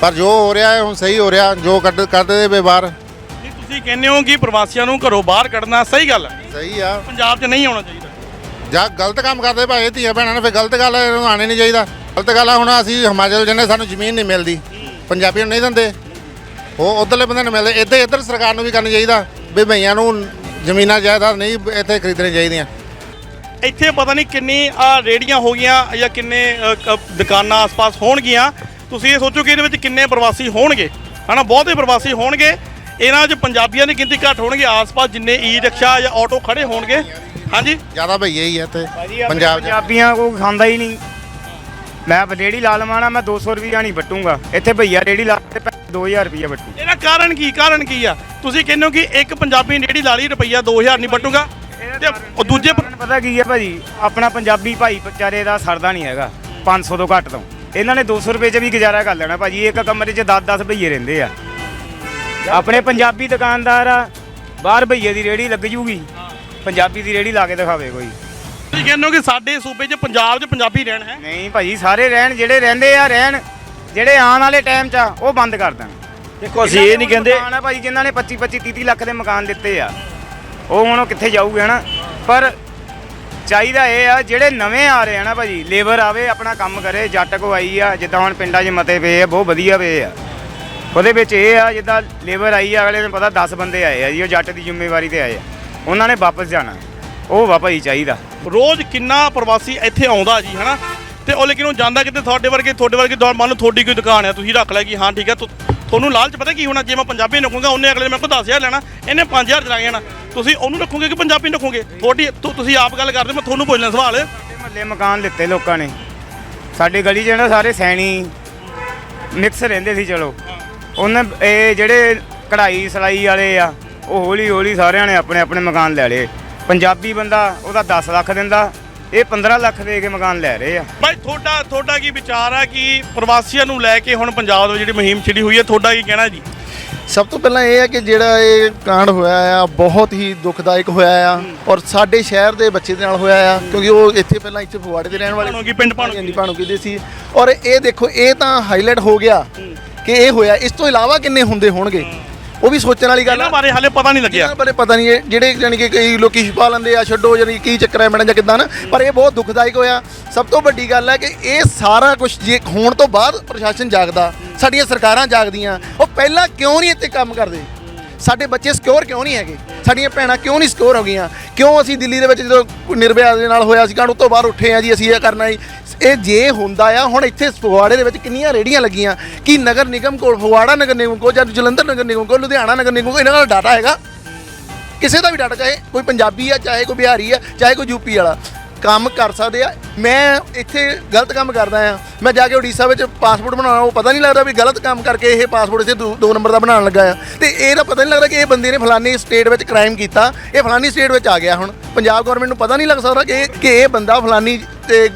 ਪਰ ਜੋ ਹੋ ਰਿਹਾ ਹੈ ਹੁਣ ਸਹੀ ਹੋ ਰਿਹਾ ਜੋ ਕੱਢ ਕਰਦੇ ਵੇ ਬਾਹਰ। ਨਹੀਂ ਤੁਸੀਂ ਕਹਿੰਦੇ ਹੋ ਕਿ ਪ੍ਰਵਾਸੀਆਂ ਨੂੰ ਘਰੋਂ ਬਾਹਰ ਕੱਢਣਾ ਸਹੀ ਗੱਲ ਹੈ। ਸਹੀ ਆ। ਪੰਜਾਬ 'ਚ ਨਹੀਂ ਆਉਣਾ ਚਾਹੀਦਾ। ਜਾਂ ਗਲਤ ਕੰਮ ਕਰਦੇ ਭਾਵੇਂ ਧੀਆਂ ਭੈਣਾਂ ਨੇ ਫਿਰ ਗਲਤ ਗੱਲ ਹੈ ਇਹਨੂੰ ਆਣੇ ਨਹੀਂ ਚਾਹੀਦਾ। ਗਲਤ ਗੱਲ ਆ ਹੁਣ ਅਸੀਂ ਹਿਮਾਚਲ ਜੰਨੇ ਸਾਨੂੰ ਜ਼ਮੀਨ ਨਹੀਂ ਮਿਲਦੀ। ਪੰਜਾਬੀਆਂ ਨੂੰ ਨਹੀਂ ਦਿੰਦੇ। ਉਹ ਉਧਰਲੇ ਬੰਦੇ ਨੂੰ ਮਿਲਦੇ। ਇੱਧਰ ਇੱਧਰ ਸਰਕਾਰ ਨੂੰ ਵੀ ਕਰਨਾ ਚਾਹੀਦਾ ਵੀ ਭਈਆਂ ਨੂੰ ਜ਼ਮੀਨਾਂ ਜਾਇਦਾਦ ਨਹੀਂ ਇੱਥੇ ਖਰੀਦਣੀਆਂ ਚਾਹੀਦੀਆਂ। ਇੱਥੇ ਪਤਾ ਨਹੀਂ ਕਿੰਨੀ ਆ ਰੇੜੀਆਂ ਹੋ ਗਈਆਂ ਜਾਂ ਕਿੰਨੇ ਅ, ਕ- ਦੁਕਾਨਾਂ ਆਸ-ਪਾਸ ਹੋਣਗੀਆਂ। ਤੁਸੀਂ ਇਹ ਸੋਚੋ ਕਿ ਇਹਦੇ ਵਿੱਚ ਕਿੰਨੇ ਪ੍ਰਵਾਸੀ ਹੋਣਗੇ। ਹਨਾ ਬਹੁਤੇ ਪ੍ਰਵਾਸੀ ਹੋਣਗੇ। ਇਹਨਾਂ 'ਚ ਪੰਜਾਬੀਆਂ ਦੀ ਗਿਣਤੀ ਘੱਟ ਹੋਣਗੇ। ਆਸ-ਪਾਸ ਜਿੰਨੇ ਈ ਰਿਕਸ਼ਾ ਜਾਂ ਆਟੋ ਖੜੇ ਹੋਣਗੇ। ਹਾਂਜੀ? ਜ਼ਿਆਦਾ ਭਈਏ ਹੀ ਆ ਇੱਥੇ ਭਾਜੀ ਆਪਣੇ ਪੰਜਾਬ 'ਚ। ਪੰਜਾਬੀਆਂ ਕੋ ਖਾਂਦਾ ਹੀ ਨਹੀਂ। ਮੈਂ ਰੇੜੀ ਲਾ ਲਵਾਂ ਮੈਂ 200 ਰੁਪਈਆ ਨਹੀਂ ਵੱਟੂਗਾ। ਇੱਥੇ ਭਈਆ ਰੇੜੀ ਲਾ ਕੇ 2000 ਰੁਪਈਆ ਵੱਟੂ। ਇਹਦਾ ਕਾਰਨ ਕੀ ਕਾਰਨ ਕੀ ਆ? ਤੁਸੀਂ ਕਹਿੰਦੇ ਹੋ ਕਿ ਇੱਕ ਪੰਜਾਬੀ ਜਿਹੜੀ ਲਾ ਲਈ ਰੁਪਈਆ 2000 ਨਹੀਂ ਬਟੂਗਾ ਤੇ ਉਹ ਦੂਜੇ ਪ- ਤੁਹਾਨੂੰ ਪਤਾ ਕੀ ਹੈ ਭਾਜੀ ਆਪਣਾ ਪੰਜਾਬੀ ਭਾਈ ਵਿਚਾਰੇ ਦਾ ਸਰਦਾ ਨਹੀਂ ਹੈਗਾ 500 ਤੋਂ ਘੱਟ ਤੋਂ। ਇਹਨਾਂ ਨੇ 200 ਰੁਪਏ 'ਚ ਵੀ ਗੁਜ਼ਾਰਾ ਕਰ ਲੈਣਾ ਭਾਜੀ ਇੱਕ ਕਮਰੇ 'ਚ 10-10 ਭਈਏ ਰਹਿੰਦੇ ਆ। ਆਪਣੇ ਪੰਜਾਬੀ ਦੁਕਾਨਦਾਰ ਆ ਬਾਹਰ ਭਈਏ ਦੀ ਰੇੜੀ ਲੱਗ ਜੂਗੀ। ਪੰਜਾਬੀ ਦੀ ਰੇੜੀ ਲਾ ਕੇ ਦਿਖਾਵੇ ਕੋਈ। ਤੁਸੀਂ ਕਹਿੰਦੇ ਹੋ ਕਿ ਸਾਡੇ ਸੂਬੇ 'ਚ ਪੰਜਾਬ 'ਚ ਪੰਜਾਬੀ ਰਹਿਣ ਹੈ? ਨਹੀਂ ਭਾਜੀ ਸਾਰੇ ਰਹਿਣ ਜਿਹੜੇ ਰਹਿੰਦੇ ਆ ਰਹਿਣ ਜਿਹੜੇ ਆਉਣ ਵਾਲੇ ਟਾਈਮ 'ਚ ਆ ਉਹ ਬੰਦ ਕਰ ਦੇਣ। ਦੇਖੋ ਅਸੀਂ ਇਹ ਨਹੀਂ ਕਹਿੰਦੇ ਮਕਾਨ ਆ ਭਾਜੀ ਜਿਨ੍ਹਾਂ ਨੇ 25 25 30 ਲੱਖ ਦੇ ਮਕਾਨ ਦਿੱਤੇ ਆ ਉਹ ਹੁਣ ਉਹ ਕਿੱਥੇ ਜਾਊਗੇ ਹਨਾ? ਪਰ ਚਾਹੀਦਾ ਇਹ ਆ ਜਿਹੜੇ ਨਵੇਂ ਆ ਰਹੇ ਆ ਨਾ ਭਾਜੀ ਲੇਬਰ ਆਵੇ ਆਪਣਾ ਕੰਮ ਕਰੇ ਜੱਟ ਕੋ ਆਈ ਆ ਜਿੱਦਾਂ ਹੁਣ ਪਿੰਡਾਂ 'ਚ ਮਤੇ ਪਏ ਆ ਬਹੁਤ ਵਧੀਆ ਪਏ ਆ। ਉਹਦੇ ਵਿੱਚ ਇਹ ਆ ਜਿੱਦਾਂ ਲੇਬਰ ਆਈ ਆ ਅਗਲੇ ਨੂੰ ਪਤਾ 10 ਬੰਦੇ ਆਏ ਆ ਜੀ ਉਹ ਜੱਟ ਦੀ ਜ਼ਿੰਮੇਵਾਰੀ ਤੇ ਆਏ ਆ। ਉਹਨਾਂ ਨੇ ਵਾਪਸ ਜਾਣਾ। ਉਹ ਵਾ ਭਾਈ ਚਾਹੀਦਾ। ਰੋਜ਼ ਕਿੰਨਾ ਪ੍ਰਵਾਸੀ ਇੱਥੇ ਆਉਂਦਾ ਜੀ ਹਨਾ? ਤੇ ਉਹ ਲੇਕਿਨ ਉਹ ਜਾਂਦਾ ਕਿਤੇ ਤੁਹਾਡੇ ਵਰਗੇ ਤੁਹਾਡੇ ਵਰਗੇ ਦੌੜ ਮੰਨ ਲਓ ਤੁਹਾਡੀ ਕੋਈ ਦੁਕਾਨ ਹੈ ਤੁਸੀਂ ਰੱਖ ਲਿਆ ਕਿ ਹਾਂ ਠੀਕ ਹੈ ਤੁ- ਤੁਹਾਨੂੰ ਲਾਲਚ ਪਤਾ ਕੀ ਹੋਣਾ ਜੇ ਮੈਂ ਪੰਜਾਬੀ ਰੱਖੂੰਗਾ ਉਹਨੇ ਅਗਲੇ ਨੇ ਮੇਰੇ ਕੋਲ 10000 ਲੈਣਾ ਇਹਨੇ 5000 ਚਲਾ ਜਾਣਾ। ਤੁਸੀਂ ਉਹਨੂੰ ਰੱਖੋਗੇ ਕਿ ਪੰਜਾਬੀ ਨੂੰ ਰੱਖੋਗੇ? ਤੁਹਾਡੀ ਤੁ- ਤੁਸੀਂ ਆਪ ਗੱਲ ਕਰਦੇ ਮੈਂ ਤੁਹਾਨੂੰ ਪੁੱਛਣਾ ਸਵਾਲ। ਮਹੱਲੇ ਮਕਾਨ ਲਿੱਤੇ ਲੋਕਾਂ ਨੇ। ਸਾਡੀ ਗਲੀ 'ਚ ਨਾ ਸਾਰੇ ਸੈਣੀ ਮਿਕਸ ਰਹਿੰਦੇ ਸੀ ਚਲੋ। ਉਹਨਾਂ ਇਹ ਜਿਹੜੇ ਕਢਾਈ ਸਲਾਈ ਵਾਲੇ ਆ ਉਹ ਹੌਲੀ ਹੌਲੀ ਸਾਰਿਆਂ ਨੇ ਆਪਣੇ ਆਪਣੇ ਮਕਾਨ ਲੈ ਲਏ। ਪੰਜਾਬੀ ਬੰਦਾ ਉਹਦਾ 10 ਲੱਖ ਦਿੰਦਾ ਇਹ 15 ਲੱਖ ਦੇ ਕੇ ਮਕਾਨ ਲੈ ਰਹੇ ਆ। ਭਾਈ ਤੁਹਾਡਾ ਤੁਹਾਡਾ ਕੀ ਵਿਚਾਰ ਆ ਕਿ ਪ੍ਰਵਾਸੀਆਂ ਨੂੰ ਲੈ ਕੇ ਹੁਣ ਪੰਜਾਬ ਦੇ ਜਿਹੜੀ ਮੁਹਿੰਮ ਛਿੜੀ ਹੋਈ ਹੈ ਤੁਹਾਡਾ ਕੀ ਕਹਿਣਾ ਜੀ? ਸਭ ਤੋਂ ਪਹਿਲਾਂ ਇਹ ਹੈ ਕਿ ਜਿਹੜਾ ਇਹ ਕਾਂਡ ਹੋਇਆ ਆ ਬਹੁਤ ਹੀ ਦੁਖਦਾਇਕ ਹੋਇਆ ਆ ਔਰ ਸਾਡੇ ਸ਼ਹਿਰ ਦੇ ਬੱਚੇ ਦੇ ਨਾਲ ਹੋਇਆ ਆ ਕਿਉਂਕਿ ਉਹ ਇੱਥੇ ਪਹਿਲਾਂ ਇੱਥੇ ਫਗਵਾੜੇ ਦੇ ਰਹਿਣ ਵਾਲੇ ਭਾਣੋਗੀ, ਪਿੰਡ ਭਾਣੋਗੀ। ਹਾਂਜੀ ਭਾਣੋਗੀ ਦੇ ਸੀ। ਔਰ ਇਹ ਦੇਖੋ ਇਹ ਤਾਂ ਹਾਈਲਾਈਟ ਹੋ ਗਿਆ ਕਿ ਇਹ ਹੋਇਆ। ਇਸ ਤੋਂ ਇਲਾਵਾ ਕਿੰਨੇ ਹੁੰਦੇ ਹੋਣਗੇ? ਉਹ ਵੀ ਸੋਚਣ ਵਾਲੀ ਗੱਲ ਇਹਨਾਂ ਆ ਬਾਰੇ ਹਾਲੇ ਪਤਾ ਨਹੀਂ ਲੱਗਿਆ। ਇਹਨਾਂ ਬਾਰੇ ਪਤਾ ਨਹੀਂ ਹੈ ਜਿਹੜੇ ਜਾਨੀ ਕਿ ਕਈ ਲੋਕੀ ਛਪਾ ਲੈਂਦੇ ਆ ਛੱਡੋ ਜਾਨੀ ਕੀ ਚੱਕਰ ਹੈ ਮੈਡਮ ਜਾਂ ਕਿਦਾਂ ਨਾ ਪਰ ਇਹ ਬਹੁਤ ਦੁਖਦਾਇਕ ਹੋਇਆ। ਸਭ ਤੋਂ ਵੱਡੀ ਗੱਲ ਹੈ ਕਿ ਇਹ ਸਾਰਾ ਕੁਝ ਜੇ ਹੋਣ ਤੋਂ ਬਾਅਦ ਪ੍ਰਸ਼ਾਸਨ ਜਾਗਦਾ ਸਾਡੀਆਂ ਸਰਕਾਰਾਂ ਜਾਗਦੀਆਂ। ਉਹ ਪਹਿਲਾਂ ਕਿਉਂ ਨਹੀਂ ਇੱਥੇ ਕੰਮ ਕਰਦੇ? ਸਾਡੇ ਬੱਚੇ ਸਿਕਿਉਰ ਕਿਉਂ ਨਹੀਂ ਹੈਗੇ? ਸਾਡੀਆਂ ਭੈਣਾਂ ਕਿਉਂ ਨਹੀਂ ਸਿਕਿਉਰ ਹੋ ਗਈਆਂ? ਕਿਉਂ ਅਸੀਂ ਦਿੱਲੀ ਦੇ ਵਿੱਚ ਜਦੋਂ ਨਿਰਭਿਆ ਦੇ ਨਾਲ ਹੋਇਆ ਸੀ ਕਾਂਡ ਤੋਂ ਬਾਹਰ ਉੱਠੇ ਆ ਜੀ, ਅਸੀਂ ਇਹ ਕਰਨਾ ਜੀ? ਇਹ ਜੇ ਹੁੰਦਾ ਆ, ਹੁਣ ਇੱਥੇ ਫਗਵਾੜੇ ਦੇ ਵਿੱਚ ਕਿੰਨੀਆਂ ਰੇੜੀਆਂ ਲੱਗੀਆਂ? ਕੀ ਨਗਰ ਨਿਗਮ ਕੋਲ, ਫਗਵਾੜਾ ਨਗਰ ਨਿਗਮ ਕੋਲ ਜਾਂ ਜਲੰਧਰ ਨਗਰ ਨਿਗਮ ਕੋਲ, ਲੁਧਿਆਣਾ ਨਗਰ ਨਿਗਮ ਕੋਲ ਇਹਨਾਂ ਦਾ ਡਾਟਾ ਹੈਗਾ? ਕਿਸੇ ਦਾ ਵੀ ਡਾਟਾ, ਚਾਹੇ ਕੋਈ ਪੰਜਾਬੀ ਆ, ਚਾਹੇ ਕੋਈ ਬਿਹਾਰੀ ਆ, ਚਾਹੇ ਕੋਈ ਯੂਪੀ ਵਾਲਾ। ਕੰਮ ਕਰ ਸਕਦੇ ਆ। ਮੈਂ ਇੱਥੇ ਗਲਤ ਕੰਮ ਕਰਦਾ ਆ। ਮੈਂ ਜਾ ਕੇ ਉੜੀਸਾ ਵਿੱਚ ਪਾਸਪੋਰਟ ਬਣਾਉਣਾ ਉਹ ਪਤਾ ਨਹੀਂ ਲੱਗਦਾ ਵੀ ਗਲਤ ਕੰਮ ਕਰਕੇ ਇਹ ਪਾਸਪੋਰਟ ਇੱਥੇ ਦੋ ਨੰਬਰ ਦਾ ਬਣਾਉਣ ਲੱਗਾ ਆ। ਤੇ ਇਹਦਾ ਪਤਾ ਨਹੀਂ ਲੱਗਦਾ ਕਿ ਇਹ ਬੰਦੇ ਨੇ ਫਲਾਨੀ ਸਟੇਟ ਵਿੱਚ ਕ੍ਰਾਈਮ ਕੀਤਾ। ਇਹ ਫਲਾਨੀ ਸਟੇਟ ਵਿੱਚ ਆ ਗਿਆ ਹੁਣ। ਪੰਜਾਬ ਗਵਰਨਮੈਂਟ ਨੂੰ ਪਤਾ ਨਹੀਂ ਲੱਗ ਸਕਦਾ ਕਿ ਇਹ ਕਿ ਇਹ ਬੰਦਾ ਫਲਾਨੀ ਤੇ